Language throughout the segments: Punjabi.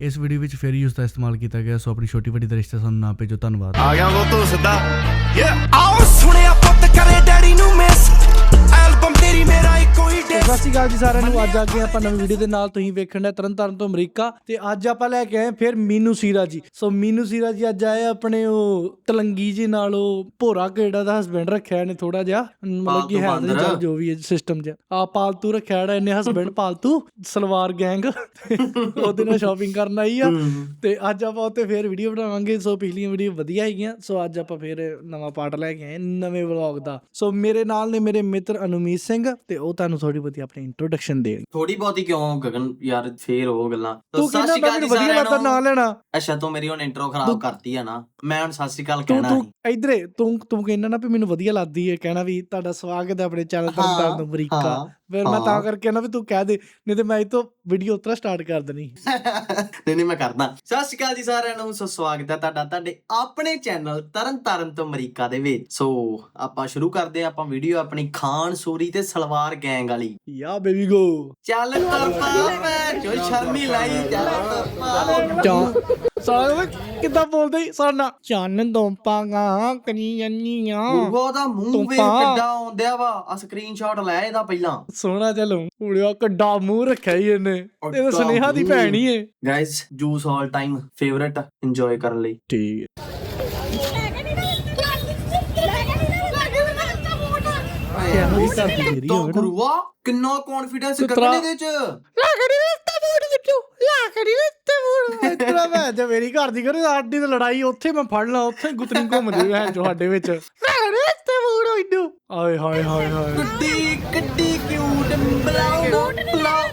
ਇਸ ਵੀਡੀਓ ਵਿੱਚ ਫੇਰ ਯੂਜ਼ ਦਾ ਇਸਤੇਮਾਲ ਕੀਤਾ ਗਿਆ ਸੋ ਆਪਣੀ ਛੋਟੀ ਵੱਡੀ ਦਾ ਰਿਸ਼ਤਾ ਸਾਨੂੰ ਨਾ ਭੇਜੋ ਧੰਨਵਾਦ। ਆ ਗਿਆ ਉਹ ਤੋਂ ਸਿੱਧਾ। ਆਓ ਸੁਣਿਆ ਪੁੱਤ ਕਰੇ ਡੈਡੀ ਨੂੰ ਮਿਸ ਐਲਬਮ ਤੇਰੀ ਮੇਰਾ ਸਤਿ ਸ਼੍ਰੀ ਅਕਾਲ ਜੀ ਸਾਰਿਆਂ ਨੂੰ। ਅੱਜ ਆ ਗਏ ਆਪਾਂ ਨਵੀਂ ਵੀਡੀਓ ਦੇ ਨਾਲ। ਤੁਸੀਂ ਵੇਖਣ ਦਾ ਤਰਨਤਾਰਨ ਤੋਂ ਅਮਰੀਕਾ। ਤੇ ਅੱਜ ਆਪਾਂ ਲੈ ਕੇ ਆਏ ਫਿਰ ਮੀਨੂ ਸੀਰਾ ਜੀ ਸੋ ਮੀਨੂ ਸੀਰਾ ਜੀ ਅੱਜ ਆਏ ਆਪਣੇ ਉਹ ਤਲੰਗੀ ਜੀ ਨਾਲ ਉਹ ਭੋਰਾ ਕਿਹੜਾ ਦਾ ਹਸਬੈਂਡ ਰੱਖਿਆ ਇਹਨੇ ਥੋੜਾ ਜਿਹਾ। ਮਤਲਬ ਕਿ ਹੈ ਤਾਂ ਚੱਲ ਜੋ ਵੀ ਸਿਸਟਮ ਜਿਹਾ ਆ ਪਾਲਤੂ ਰੱਖਿਆ ਜਿਹੜਾ ਇਹਨੇ ਹਸਬੈਂਡ ਪਾਲਤੂ ਸਲਵਾਰ ਗੈਂਗ। ਉਹਦੇ ਨਾਲ ਸ਼ਾਪਿੰਗ ਕਰਨ ਆਈ ਆ। ਤੇ ਅੱਜ ਆਪਾਂ ਉੱਤੇ ਫੇਰ ਵੀਡੀਓ ਬਣਾਵਾਂਗੇ। ਸੋ ਪਿਛਲੀਆਂ ਵੀਡੀਓ ਵਧੀਆ ਹੈਗੀਆਂ। ਸੋ ਅੱਜ ਆਪਾਂ ਫੇਰ ਨਵਾਂ ਪਾਰਟ ਲੈ ਕੇ ਆਏ ਨਵੇਂ ਵਲੌਗ ਦਾ। ਸੋ ਮੇਰੇ ਨਾਲ ਨੇ ਮੇਰੇ ਮਿੱਤਰ ਅਨੁਮੀਤ ਸਿੰਘ। ਤੇ ਉਹ ਤੁਹਾਨੂੰ ਥੋੜੀ ਬਹੁਤੀ ਆਪਣੀ ਇੰਟਰੋਡਕਸ਼ਨ ਦੇਣ। ਥੋੜੀ ਬਹੁਤੀ ਕਿਉਂ ਗਗਨ ਯਾਰ ਫੇਰ ਉਹ ਗੱਲਾਂ? ਤਾਂ ਸਤਿ ਸ਼੍ਰੀ ਅਕਾਲ ਜੀ ਵਧੀਆ ਸਾਰਿਆਂ ਲੱਗਦਾ ਨਾਂ। ਨੂੰ। ਲੈਣਾ। ਅੱਛਾ ਤੂੰ ਮੇਰੀ ਹੁਣ ਇੰਟਰੋ ਖਰਾਬ ਤੂੰ- ਕਰਤੀ ਆ ਨਾ। ਮੈਂ ਹੁਣ ਸਤਿ ਸ਼੍ਰੀ ਅਕਾਲ ਤੂੰ ਕਹਿਣਾ ਤੂੰ ਇਧਰੇ ਤੂੰ ਤੂੰ ਕਹਿੰਦਾ ਨਾ ਵੀ ਮੈਨੂੰ ਵਧੀਆ ਲੱਗਦੀ ਹੈ ਕਹਿਣਾ ਵੀ ਤੁਹਾਡਾ ਸਵਾਗਤ ਹੈ ਆਪਣੇ ਚੈਨਲ ਤੋਂ ਹਾਂ, ਤਾਂ ਅਮਰੀਕਾ। ਹਾਂ, ਫਿਰ ਮੈਂ ਤਾਂ ਹਾਂ। ਕਰਕੇ ਨਾ ਵੀ ਤੂੰ ਕਹਿ ਦੇ ਨਹੀਂ ਤੇ ਮੈਂ ਇਹ ਤੋਂ ਵੀਡੀਓ ਉਤਰਾ ਸਟਾਰਟ ਕਰ ਦੇਣੀ। ਨਹੀਂ ਨਹੀਂ ਮੈਂ ਕਰਦਾ। ਸਤਿ ਸ਼੍ਰੀ ਅਕਾਲ ਜੀ ਸਾਰਿਆਂ ਨੂੰ ਸੋ ਸਵਾਗਤ ਹੈ ਤੁਹਾਡਾ ਤੁਹਾਡੇ ਆਪਣੇ ਚੈਨਲ ਤਰਨ ਤਾਰਨ ਤੋਂ ਅਮਰੀਕਾ ਦੇ ਵਿੱਚ। ਸੋ ਆਪਾਂ ਸ਼ੁਰੂ ਕਰਦੇ ਹਾਂ ਆਪਾਂ ਵੀਡੀਓ ਆਪਣੀ ਖਾਨ ਸੂਰੀ ਤੇ ਸਲਵਾਰ ਗੈਂਗ ਵਾਲੀ। ਯਾ ਬੇਬੀ ਗੋ ਚੱਲ ਤਰਪਾ ਮੈਂ ਜੋ ਸ਼ਰਮੀ ਲਾਈ ਚੱਲ ਤਰਪਾ ਜਾਂ ਸਾਰਾ ਕਿੱਦਾਂ ਬੋਲਦੇ ਈ? ਸਾਡਾ ਚੰਨ ਤੋਂ ਪਾਗਾ ਕਨੀ ਜੰਨੀਆਂ। ਗੁਰਗੋ ਦਾ ਮੂੰਹ ਵੇ। ਕਿੱਡਾ ਆਉਂਦਿਆ ਵਾ। ਆ ਸਕਰੀਨਸ਼ਾਟ ਲੈ ਇਹਦਾ ਪਹਿਲਾਂ। ਸੋਹਣਾ ਚੱਲੋ ਉੜਿਆ ਕੱਡਾ ਮੂੰਹ ਰੱਖਿਆ ਹੀ ਇਹਨੇ। ਇਹ ਤਾਂ ਸੁਨੇਹਾ ਦੀ। ਭੈਣ ਹੀ ਏ। Guys juice all time favourite enjoy ਕਰਨ ਲਈ। ਠੀਕ ਧਰਤੀ ਮੇਰੀ ਤਾਂ ਗੁਰੂਆ ਕਿੰਨਾ ਕੌਨਫੀਡੈਂਸ ਤੂੰ ਗਗਨ ਇਹਦੇ ਚ ਲਾਕੜੀ ਵਿੱਚ ਮੂੜ ਵਿੱਚੋਂ ਲਾਕੜੀ ਵਿੱਚ। ਮੂੜ ਇਤਨਾ ਮੈਂ ਜੇ ਮੇਰੀ ਘਰ ਦੀ ਕਰੇ ਸਾਡੀ ਤਾਂ ਲੜਾਈ ਉੱਥੇ ਮੈਂ ਫੜ ਲਾਂ ਉੱਥੇ ਗੁੱਤਰੀ ਘੁੰਮਦੀ ਹੈ ਤੁਹਾਡੇ ਵਿੱਚ। ਲਾਕੜੀ ਵਿੱਚ ਮੂੜ ਹੋਈਦੂ ਆਏ ਹਾਏ ਹਾਏ ਹਾਏ। ਕਿੱਡੀ ਕਿੱਡੀ ਕਿਊਟ ਬਲਾਉ ਬਲਾਉ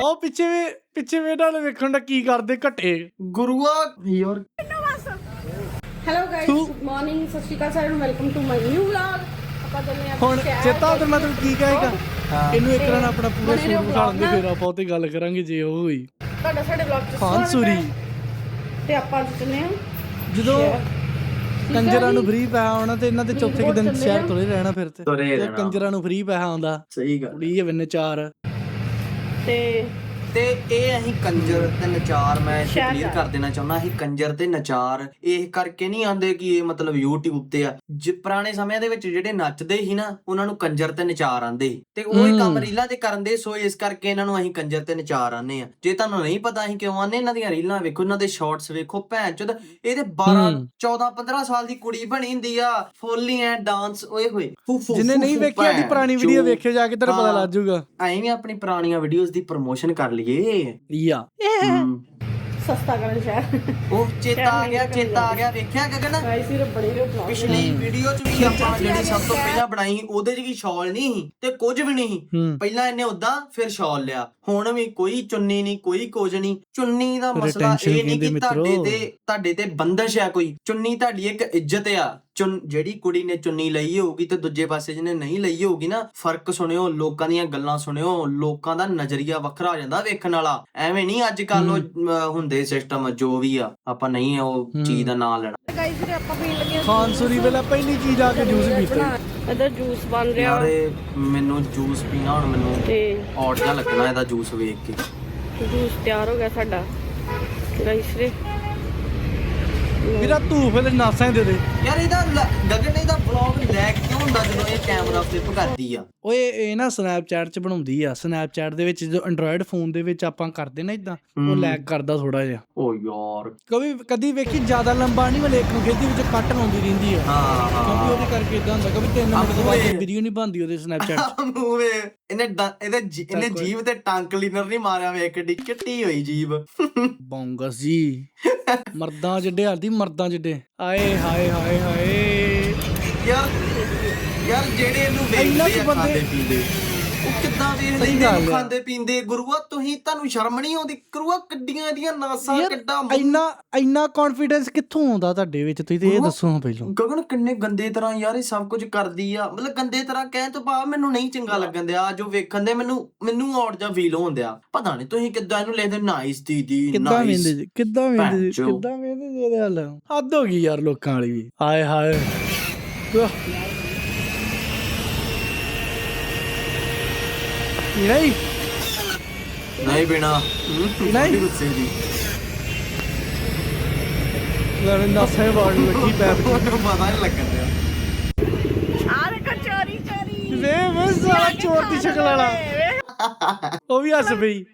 ਉਹ ਪਿੱਛੇ ਵੀ ਪਿੱਛੇ ਵੀ ਇਹਨਾਂ ਨੇ ਵੇਖਣ ਦਾ ਕੀ ਕਰਦੇ ਘਟੇ। ਗੁਰੂਆ ਯਾਰ। ਹੈਲੋ ਗਾਇਸ ਤੂੰ- ਗੁੱਡ ਮਾਰਨਿੰਗ ਸਤਿ ਸ਼੍ਰੀ ਅਕਾਲ ਸਾਰਿਆਂ ਨੂੰ welcome to my new vlog ਆਪਾਂ ਹੁਣ ਚੇਤਾ ਉਧਰ ਮੈਂ ਤੈਨੂੰ ਕੀ ਕਹੇਗਾ? ਇਹਨੂੰ ਇੱਕ ਵਾਰ ਆਪਣਾ ਪੂਰਾ ਬਣੇ ਰਹੋ ਸੂਟ ਵਿਖਾਣ ਦੇ vlog ਫਿਰ ਆਪਾਂ ਉੱਤੇ ਗੱਲ ਕਰਾਂਗੇ ਜੇ ਉਹ ਹੋਈ। ਤੁਹਾਡਾ ਸਾਡੇ ਵਲੌਗ ਚ ਸਵਾਗਤ ਸੂਰੀ ਹੈ। ਤੇ ਆਪਾਂ ਚੱਲੇ ਆਂ ਜਦੋਂ ਕੰਜਰਾਂ ਨੂੰ? ਫ੍ਰੀ ਪੈਸਾ ਆਉਣਾ ਤੇ ਇਹਨਾਂ ਦੇ ਚੌਥੇ ਕੁ ਦਿਨ ਸ਼ਹਿਰ। ਤੁਰੇ ਰਹਿਣਾ ਫਿਰ ਤੇ। ਤੁਰੇ ਤੇ ਰਹਿਣਾ। ਕੰਜਰਾਂ ਨੂੰ ਫ੍ਰੀ ਪੈਸਾ ਆਉਂਦਾ। ਸਹੀ ਗੱਲ ਕੁੜੀ ਇਹ ਬੰਨੇ ਚਾਰ। ਤੇ ਤੇ ਇਹ ਅਸੀਂ ਕੰਜਰ ਤੇ ਨਚਾਰ ਮੈਂ ਕਲੀਅਰ। ਕਰ ਦੇਣਾ ਚਾਹੁੰਦਾ ਅਸੀਂ ਕੰਜਰ ਤੇ ਨਚਾਰ ਇਹ ਕਰਕੇ ਨਹੀਂ ਆਂਦੇ ਕਿ ਇਹ ਮਤਲਬ YouTube ਤੇ ਆ ਜੇ ਪੁਰਾਣੇ ਸਮਿਆਂ ਦੇ ਵਿੱਚ ਜਿਹੜੇ ਨੱਚਦੇ ਸੀ ਨਾ ਉਹਨਾਂ ਨੂੰ ਕੰਜਰ ਤੇ ਨਚਾਰ ਆਂਦੇ ਸੀ ਤੇ ਉਹ ਹੀ ਕੰਮ। ਰੀਲਾਂ ਤੇ ਕਰਨ ਦੇ ਸੋ ਇਸ ਕਰਕੇ ਇਹਨਾਂ ਨੂੰ ਅਸੀਂ ਕੰਜਰ ਤੇ ਨਚਾਰ ਆਨੇ ਆ ਜੇ ਤੁਹਾਨੂੰ ਨਹੀਂ ਪਤਾ ਅਸੀਂ ਕਿਉਂ ਆਨੇ ਇਹਨਾਂ ਦੀਆਂ ਰੀਲਾਂ ਵੇਖੋ ਇਹਨਾਂ ਦੇ ਸ਼ਾਰਟਸ ਵੇਖੋ ਭੈਣ ਚੋਦ ਇਹ ਤੇ 12 ਹਮ। 14 15 ਸਾਲ ਦੀ ਕੁੜੀ ਬਣੀ ਹੁੰਦੀ ਆ ਫੁੱਲੀ ਐ ਡਾਂਸ ਓਏ ਹੋਏ ਫੂ ਨਹੀਂ ਵੇਖੀ ਭੈਣ ਪੁਰਾਣੀ ਵੀਡੀਓ। ਵੇਖਿਓ ਜਾ ਕੇ ਤੈਨੂੰ ਪਤਾ। ਲੱਗ ਜਾਊਗਾ ਐਂ ਵੀ ਆਪਣੀ ਪੁਰਾਣੀਆਂ ਵੀਡੀਓਜ਼ ਦੀ ਪ੍ਰੋਮੋਸ਼ਨ ਕਰ ਲਈਏ ਯਾ ਹਮ। ਸਸਤਾ ਕਰਨ ਸ਼ਹਿਰ। ਉਹ ਚੇਤਾ ਆ ਗਿਆ ਚੇਤਾ ਆ ਗਿਆ। ਵੇਖਿਆ ਗਗਨ? ਗਾਇਸ ਇਹ ਬੜੇ ਰਹੇ ਵਲੌਗ ਪਿਛਲੀ ਵੀਡੀਓ ਚ ਵੀ ਆਪਾਂ ਜਿਹੜੀ ਸਭ ਤੋਂ ਪਹਿਲਾਂ ਬਣਾਈ ਸੀ, ਉਹਦੇ ਚ ਵੀ ਸ਼ਾਲ ਨਹੀਂ ਸੀ ਤੇ ਕੁਝ ਵੀ ਨਹੀਂ ਸੀ। ਹੂੰ। ਪਹਿਲਾਂ ਇਹਨੇ ਉਦਾਂ ਫਿਰ ਸ਼ਾਲ ਲਿਆ। ਹੁਣ ਵੀ ਕੋਈ ਚੁੰਨੀ ਨਹੀਂ ਕੋਈ ਕੁਝ ਨਹੀਂ। ਚੁੰਨੀ ਦਾ ਮਸਲਾ Retention ਇਹ ਨਹੀਂ ਕਹਿੰਦੇ ਕਿ ਤੁਹਾਡੇ ਮਿੱਤਰੋ। ਤੇ ਤੁਹਾਡੇ ਤੇ ਬੰਦਸ਼ ਆ ਕੋਈ। ਚੁੰਨੀ ਤੁਹਾਡੀ ਇੱਕ ਇੱਜ਼ਤ ਆ। ਚੁੰਨ ਜਿਹੜੀ ਕੁੜੀ ਨੇ ਚੁੰਨੀ ਲਈ ਹੋਊਗੀ ਤੇ ਦੂਜੇ ਪਾਸੇ ਜਿਹਨੇ ਨਹੀਂ ਲਈ ਹੋਊਗੀ ਨਾ ਫ਼ਰਕ ਸੁਣਿਓ ਲੋਕਾਂ ਦੀਆਂ ਗੱਲਾਂ ਸੁਣਿਓ ਲੋਕਾਂ ਦਾ ਨਜ਼ਰੀਆ ਵੱਖਰਾ ਹੋ ਜਾਂਦਾ ਵੇਖਣ ਵਾਲਾ। ਐਵੇਂ ਨਹੀਂ ਅੱਜ ਕੱਲ ਉਹ ਹੁੰਦੇ ਸਿਸਟਮ ਜੋ ਵੀ ਆ ਆਪਾਂ ਨਹੀਂ ਉਹ ਚੀਜ਼ ਦਾ ਨਾਂ ਲੈਣਾ। ਗਾਇਸ ਵੀਰੇ ਆਪਾਂ ਪੀਣ ਲੱਗੇ ਆਂ ਖਾਨ ਸੂਰੀ ਵੇਲੇ ਪਹਿਲੀ ਚੀਜ਼ ਆ ਕੇ ਜੂਸ ਪੀਤੇ। ਇਧਰ ਜੂਸ ਬਣ ਰਿਹਾ। ਯਾਰ ਮੈਨੂੰ ਜੂਸ ਪੀਣਾ ਹੁਣ ਮੈਨੂੰ ਤੇ ਔੜ ਜਾ ਲੱਗਣਾ ਇਹਦਾ ਜੂਸ ਵੇਖ ਕੇ। ਜੂਸ ਤਿਆਰ ਹੋ ਗਿਆ ਸਾਡਾ। ਗਾਇਸ ਵੀਰੇ ਵੀਰਾ ਤੂੰ ਫਿਰ ਨਾਸਾਂ ਹੀ ਦੇ ਦੇ। ਯਾਰ ਇਹਦਾ ਲ- ਗਗਨ ਇਹਦਾ ਵਲੌਗ ਲੈਗ ਕਿਉਂ ਹੁੰਦਾ ਜਦੋਂ ਇਹ ਕੈਮਰਾ ਫਲਿੱਪ ਕਰਦੀ ਆ? ਓਏ ਇਹ ਨਾ ਸਨੈਪਚੈਟ 'ਚ ਬਣਾਉਂਦੀ ਆ। ਸਨੈਪਚੈਟ ਦੇ ਵਿੱਚ ਜਦੋਂ ਐਂਡਰੋਇਡ ਫੋਨ ਦੇ ਵਿੱਚ ਆਪਾਂ ਕਰਦੇ ਨਾ ਇਦਾਂ ਉਹ। ਲੈਗ ਕਰਦਾ ਥੋੜਾ ਜਿਹਾ। ਓ ਯਾਰ। ਕਦੀ ਕਦੀ ਵੇਖੀ ਜ਼ਿਆਦਾ ਲੰਬਾ ਨਹੀਂ ਮਲੇ ਇੱਕ ਨੂੰ ਖੇਦੀ ਵਿੱਚ ਕੱਟ ਲਾਉਂਦੀ ਰਹਿੰਦੀ ਆ। ਹਾਂ ਕਿਉਂਕਿ ਹਾਂ ਉਹਦੇ ਕਰਕੇ ਇਦਾਂ ਹੁੰਦਾ ਕਦੀ 3 ਮਿੰਟ ਤੋਂ ਬਾਅਦ। ਵੀਡੀਓ ਨਹੀਂ ਬਣਦੀ ਉਹਦੇ ਸਨੈਪਚੈਟ 'ਚ। ਮੂੰਹ ਵੇ ਇਹਨੇ ਡ- ਇਹਦੇ ਜੀ- ਇਹਨੇ ਕੋਈ। ਜੀਭ ਤੇ ਟੰਗ ਕਲੀਨਰ ਨਹੀਂ ਮਾਰਿਆ ਵੇ ਕਿੱਡੀ ਕਿੱਟੀ ਹੋਈ ਜੀਭ। ਬੌਂਗਸ ਜੀ। ਮਰਦਾਂ ਜਿੱਡੇ ਹਾਲਦੀ ਮਰਦਾਂ ਜਿੱਡੇ। ਆਏ ਹਾਏ ਹਾਏ ਹਾਏ। ਯਾਰ ਯਾਰ ਜਿਹੜੇ ਇਹਨੂੰ ਇੰਨਾ ਆ ਬੰਦੇ- ਖਾਂਦੇ ਪੀਂਦੇ ਉਹ ਕਿੱਦਾਂ ਵੇਖ ਸਹੀ ਗੱਲ ਨੂੰ ਆ। ਖਾਂਦੇ ਪੀਂਦੇ ਗੁਰੂਆ ਤੁਸੀਂ ਤੁਹਾਨੂੰ ਸ਼ਰਮ ਨਹੀਂ ਆਉਂਦੀ? ਗੁਰੂਆ ਕਿੱਡੀਆਂ ਇਹਦੀਆਂ ਨਾਸਾਂ ਯਾਰ ਕਿੱਡਾ ਮੂੰਹ- ਇੰਨਾ ਇੰਨਾ ਕੌਨਫੀਡੈਂਸ ਕਿੱਥੋਂ ਆਉਂਦਾ ਤੁਹਾਡੇ ਵਿੱਚ? ਤੁਸੀਂ ਤੇ ਇਹ ਗੁਰੂ- ਦੱਸੋ ਪਹਿਲਾਂ। ਗਗਨ ਕਿੰਨੇ ਗੰਦੇ ਤਰ੍ਹਾਂ ਯਾਰ ਇਹ ਸਭ ਕੁਝ ਕਰਦੀ ਆ। ਮਤਲਬ ਗੰਦੇ ਤਰ੍ਹਾਂ ਕਹਿਣ ਤੋਂ ਬਾਅਦ ਮੈਨੂੰ ਨਹੀਂ ਚੰਗਾ ਲੱਗਣ ਦਿਆ। ਜੋ ਵੇਖਣ ਦੇ ਮੈਨੂੰ ਮੈਨੂੰ ਔੜ ਜਾ ਫੀਲ ਹੋਣ ਦਿਆ। ਪਤਾ ਨਹੀਂ ਤੁਸੀਂ ਕਿੱਦਾਂ ਇਹਨੂੰ ਲੈਂਦੇ ਨਾਈਸ ਦੀਦੀ ਕਿੱਦਾਂ ਵੇਂਦੇ ਨਾਈਸ ਜੀ ਕਿੱਦਾਂ ਵੇਂਦੇ ਜੀ ਭੈਣ ਚੋ। ਕਿੱਦਾਂ ਵੇਂਦੇ ਜੀ ਇਹਦੇ ਹਾਲ? ਹੱਦ ਹੋ ਗਈ ਯਾਰ ਲੋਕਾਂ ਵਾਲੀ ਵੀ। ਹਾਏ ਹਾਏ। ਵਾਹ। ਨਹੀਂ। ਨਹੀਂ ਬਿਨਾ ਨਹੀਂ। ਗੁੱਸੇ ਦੀ। ਨਾਲੇ ਨਾਸਾਂ ਵਾੜ ਲੱਗੀ ਪੈਪ ਉਹਨੂੰ ਪਤਾ ਨਹੀਂ ਲੱਗਣ ਦਿਆ। ਆ ਦੇਖੋ ਚੋਰੀ ਚੋਰੀ। ਵੇ ਮੈਂ ਸਾਲਾ ਚੋਰ ਦੀ ਸ਼ਕਲ ਵਾਲਾ। ਉਹ ਵੀ ਹੱਸ ਪਈ।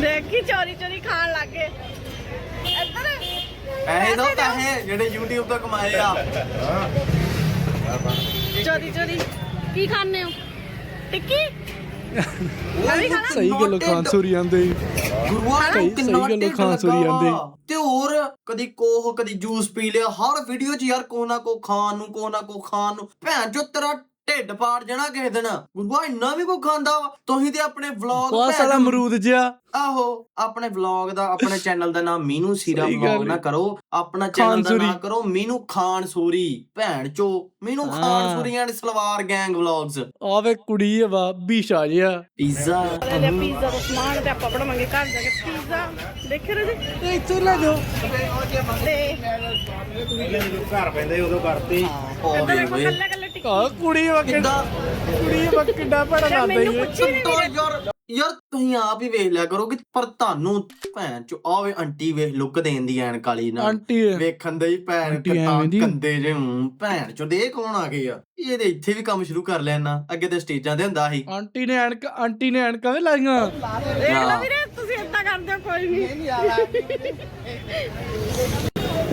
ਦੇਖੀ ਚੋਰੀ ਚੋਰੀ ਖਾਣ ਲੱਗੇ ਇੱਧਰ। ਪੈਸੇ ਦੋ ਪੈਸੇ ਜਿਹੜੇ YouTube ਤੋਂ ਕਮਾਏ ਆ। ਚੋਰੀ ਚੋਰੀ। ਕੀ ਖਾਣੇ ਹੋ? ਟਿੱਕੀ? ਸਹੀ ਗੱਲੋਂ ਖਾਨ ਸੂਰੀ ਆਂਦੇ। ਗੁਰੂਆ ਸਹੀ- ਨੂੰ ਕਿੰਨਾ ਸਹੀ ਗੱਲੋਂ ਖਾਣ ਸੂਰੀ। ਵਾ। ਤੇ ਹੋਰ ਕਦੀ ਕੋਹ ਕਦੀ ਜੂਸ ਪੀ ਲਿਆ। ਹਰ ਵੀਡੀਓ 'ਚ ਯਾਰ ਕੋ ਨਾ ਕੋ ਖਾਣ ਨੂੰ ਕੋ ਨਾ ਕੋ ਖਾਣ ਨੂੰ। ਭੈਣ ਜੋ ਤੇਰਾ ਢਿੱਡ ਪਾੜ ਜਾਣਾ ਕਿਸੇ ਦਿਨ। ਗੁਰੂਆ ਇੰਨਾ ਵੀ ਕੋ ਖਾਂਦਾ ਵਾ? ਤੁਸੀਂ ਤੇ ਆਪਣੇ ਵਲੌਗ ਉਹ ਸਾਲਾ ਅਮਰੂਦ ਜਿਹਾ। ਆਹੋ ਆਪਣੇ ਵਲੌਗ ਦਾ ਆਪਣੇ ਚੈਨਲ ਦਾ ਨਾਮ ਮੀਨੂ ਸੀਰਾ ਵਲੌਗ ਨਾ। ਕਰੋ। ਆਪਣਾ ਚੈਨਲ ਖਾਨ ਦਾ। ਨਾਮ ਕਰੋ ਮੀਨੂ ਖਾਨ ਸੂਰੀ। ਭੈਣ ਚੋ ਮੀਨੂ ਖਾਨ ਹਾਂ। Suri and salwar gang vlogs ਆਵੇ ਕੁੜੀ ਆ ਵਾ ਬੀਸ਼ਾ ਜਿਹਾ। ਪੀਜ਼ਾ ਲੈ ਪੀਜ਼ਾ ਦਾ ਸਮਾਨ ਤੇ ਆਪਾਂ ਬਣਾਵਾਂਗੇ ਘਰ ਜਾ ਕੇ ਪੀਜ਼ਾ ਦੇਖੇ ਰਹੇ ਇਹ ਇੱਥੇ ਲੈ ਜਾਓ। ਤੇ ਉਹ ਇੱਧਰ ਵੇ ਦੇਖੋ ਵੇ ਕੱਲੇ ਕੱਲੇ ਟਿੱਕੀ। ਆ ਕੁੜੀ ਵਾ ਕਿੱਦਾਂ? ਕੁੜੀ ਵਾ ਕਿੱਡਾ ਭੜਾ ਯਾਰ ਲੱਗਦਾ ਮੈਨੂੰ ਈ ਪੁੱਛੀ ਨਹੀਂ ਤਾਂ ਯਾਰ। ਯਾਰ ਤੁਸੀਂ ਆਪ ਹੀ ਵੇਖ ਲਿਆ ਕਰੋ ਕਿ ਪਰ ਤੁਹਾਨੂੰ ਭੈਣ ਚੋ ਆਵੇ ਆਂਟੀ ਵੇਖ ਲੁੱਕ ਦੇਣ ਦੀ ਐਨ ਕਾਲੀ ਨਾਲ। ਆਂਟੀ ਹੈ। ਵੇਖਣ ਦੇ ਹੀ ਭੈਣ ਆਂਟੀ ਐਵੇਂ ਦੀ? ਕੰਦੇ ਜੇ ਹੂੰ ਭੈਣ ਚੋ ਦੇ ਕੌਣ ਆ ਗਏ ਆ। ਇਹਦੇ ਇੱਥੇ ਵੀ ਕੰਮ ਸ਼ੁਰੂ ਕਰ ਨਾ ਅੱਗੇ ਤੇ ਸਟੇਜਾਂ ਤੇ ਹੁੰਦਾ ਸੀ। ਆਂਟੀ ਨੇ ਐਨਕ ਆਂਟੀ ਨੇ ਐਨਕਾਂ ਵੀ ਲਾਈਆਂ। ਦੇਖ ਲਓ ਵੀਰੇ ਤੁਸੀਂ ਏਦਾਂ ਕਰਦੇ ਹੋ ਕੋਈ ਨਹੀਂ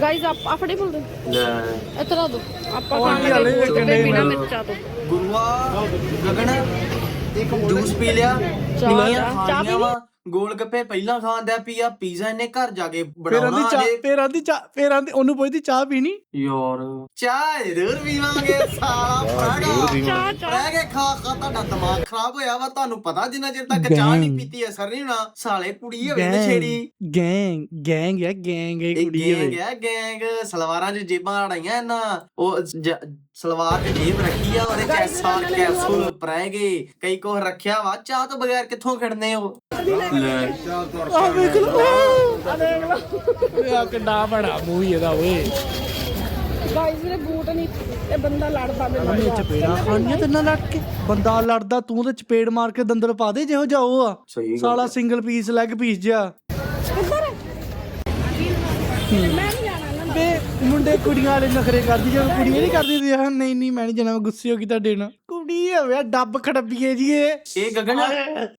ਗਾਇਜ਼ ਆਪ ਆਫੜੇ ਬੋਲਦੇ ਲੈ। ਇਤਰਾ ਦੋ। ਆਪਾਂ ਖਾਣ ਹਾਲੇ ਲੱਗੇ ਵੇਖਣ ਮੈਨੂੰ। ਮਿਰਚਾਂ ਤੋਂ। ਗੁਰੂਆ ਗਗਨ। ਜੂਸ ਪੀ ਲਿਆ। ਚਾਹ- ਪੀ ਲਈ? ਵਾ। ਗੋਲ ਗੱਪੇ ਪਹਿਲਾਂ ਖਾਂਦਾ ਪੀਆ ਪੀਜ਼ਾ ਇਹਨੇ ਘਰ ਜਾ ਕੇ ਫੇਰ ਆਂਦੀ ਬਣਾਉਣਾ ਚਾਹ ਫੇਰ ਆਂਦੀ ਚਾਹ ਫੇਰ ਆਂਦੀ ਉਹਨੂੰ ਪੁੱਛਦੀ ਚਾਹ ਪੀਣੀ? ਯਾਰ ਚਾਹ ਜ਼ਰੂਰ ਪੀਵਾਂਗੇ ਸਾਲਾ ਫਰਾਗਾ ਚਾਹ ਚਾਹ। ਰਹਿ ਕੇ ਖਾ ਖਾ ਤੁਹਾਡਾ ਦਿਮਾਗ ਖਰਾਬ ਹੋਇਆ ਵਾ ਤੁਹਾਨੂੰ ਪਤਾ ਜਿੰਨਾ ਚਿਰ ਤੱਕ ਚਾਹ ਨਹੀਂ ਗੈਂਗ। ਪੀਤੀ ਅਸਰ ਨਹੀਂ ਹੋਣਾ ਸਾਲੇ ਕੁੜੀ ਹੋਵੇ ਨਸ਼ੇੜੀ। ਗੈਂਗ ਗੈਂਗ ਹੈ ਗੈਂਗ ਹੈ ਇਹ ਕੁੜੀ ਗੈਂਗ ਹੈ ਗੈਂਗ। ਸਲਵਾਰਾਂ 'ਚ ਜੇਬਾਂ ਅੜਾਈਆਂ ਇਹਨਾਂ। ਉਹ ਸਲਵਾਰ 'ਚ ਜੇਬ ਰੱਖੀ ਆ ਉਹਦੇ 'ਚ ਐਸਾ ਕੈਪਸੂਲ ਪਰੈ ਗਏ। ਕਈ ਕੋ ਰੱਖਿਆ ਵਾ। ਚਾਹ ਤੋਂ ਬਗੈਰ ਕਿੱਥੋਂ ਖੜਨੇ ਹੋ ਲੈ। ਆ ਵੇਖ ਲਓ। ਆ ਦੇਖ ਲਓ। ਇਹ ਆ ਕਿੱਡਾ ਬੜਾ ਮੂੰਹ ਹੀ ਇਹਦਾ ਓਏ। ਗਾਇਜ਼ ਵੀਰੇ ਬੂਟ ਨਹੀਂ ਇਹ ਬੰਦਾ ਲੜਦਾ ਮੇਰੇ ਨਾਲ। ਚਪੇੜਾ ਖਾਣੀਆਂ ਤੇ ਨਾ ਲੜ ਕੇ। ਬੰਦਾ ਲੜਦਾ ਤੂੰ ਤੇ ਚਪੇੜ ਮਾਰ ਕੇ ਦੰਦਲ ਪਾ ਦੇ ਜਿਹੋ ਜਾ ਉਹ ਆ। ਸਾਲਾ ਸਿੰਗਲ ਪੀਸ ਲੈਗ ਪੀਸ ਜਿਆ ਕਿੱਧਰ ਮੈਂ ਮੁੰਡੇ ਕੁੜੀਆਂ ਵਾਲੇ ਨਖਰੇ ਕਰਦੀ ਜਦੋਂ ਕੁੜੀਆਂ ਨਹੀਂ ਕਰਦੀ ਤੇ ਹਾਂ ਨਹੀਂ ਨਹੀਂ ਮੈਂ ਨਹੀਂ ਜਾਣਾ ਮੈਂ ਗੁੱਸੇ ਹੋ ਗਈ ਤੁਹਾਡੇ ਨਾਲ। ਕੁੜੀ ਹੋਵੇ ਡੱਬ ਖੜੱਬੀਏ ਜੀ ਇਹ। ਇਹ ਗਗਨ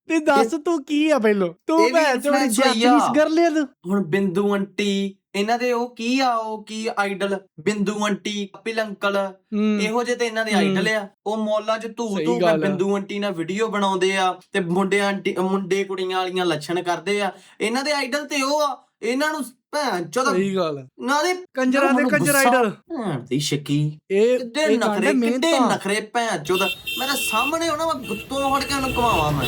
ਤੇ ਦੱਸ ਤੂੰ ਕੀ ਆ ਪਹਿਲੋ? ਤੂੰ ਹੋਈ ਆ। ਜੈਪਨੀਜ਼ ਕਰ ਲਿਆ ਤੂੰ। ਹੁਣ ਬਿੰਦੂ ਆਂਟੀ ਇਹਨਾਂ ਦੇ ਉਹ ਕੀ ਆ ਉਹ ਕੀ idol Bindu aunty Kapil uncle. ਇਹੋ ਜਿਹੇ ਤੇ ਇਹਨਾਂ ਦੇ। ਆਈਡਲ ਆ। ਉਹ ਮੌਲਾਂ 'ਚ ਧੂ ਧੂ ਕੇ। ਬਿੰਦੂ ਆਂਟੀ ਨਾਲ ਵੀਡੀਓ ਬਣਾਉਂਦੇ ਆ ਤੇ ਮੁੰਡੇ ਆਂਟੀ ਮੁੰਡੇ ਕੁੜੀਆਂ ਵਾਲੀਆਂ ਲੱਛਣ ਕਰਦੇ ਆ। ਇਹਨਾਂ ਦੇ ਆਈਡਲ ਤੇ ਉਹ ਆ। ਇਹਨਾਂ ਨੂੰ ਭੈਣ ਚੋਦ ਸਹੀ ਗੱਲ ਆ। ਨਾ ਦੇ ਕੰਜਰਾਂ ਦੇ ਕੰਜਰ ਆਈਡਲ ਭੈਣ ਦੀ ਸ਼ੱਕੀ ਇਹ ਕਿੱਡੇ ਨਖਰੇ ਕਿੱਡੇ ਨਖਰੇ ਭੈਣ ਚੋਦ ਮੇਰੇ ਸਾਹਮਣੇ ਹੋਣਾ ਮੈਂ ਗੁੱਤੋਂ ਫੜ ਕੇ ਉਹਨੂੰ ਘਮਾਵਾਂ ਮੈਂ।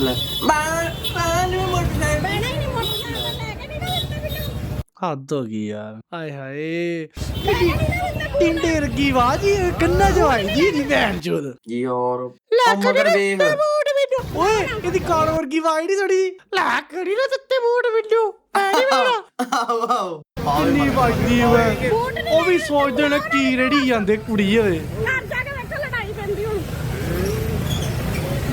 ਲੈ ਮੈਂ ਮੈਂ ਨਹੀਂ ਨਹੀਂ ਮੋਟਰਸਾਈਕਲ ਕੇ ਨਹੀਂ ਹੱਦ ਹੋ ਗਈ ਯਾਰ। ਹਾਏ ਹਾਏ। ਟਿੰਡੇ ਰਗੀ ਬਾਜੀ ਕੰਨਾ ਜਵਾਈ ਜੀ ਦੀ ਭੈਣ ਚੋਦ। ਯਾਰ ਉਹ ਮਗਰ ਵੇਖ। ਓਏ ਇਹਦੀ ਕਾਰ ਵਰਗੀ ਵਾਈ ਨਹੀਂ ਥੋੜੀ ਲੈ ਕਰੀ ਨਾ ਦਿੱਤੇ ਬੂਟ ਮੈਨੂੰ ਐਨੀ ਮੇਰਾ ਵਾਓ ਕਿੰਨੀ ਵੱਜਦੀ ਓਏ। ਉਹ ਵੀ ਸੋਚਦੇ ਨੇ ਕੀ ਰੜੀ ਜਾਂਦੇ ਕੁੜੀ ਹੋਏ ਘਰ ਜਾ ਕੇ ਵੇਖੋ ਲੜਾਈ ਪੈਂਦੀ ਹੁਣ।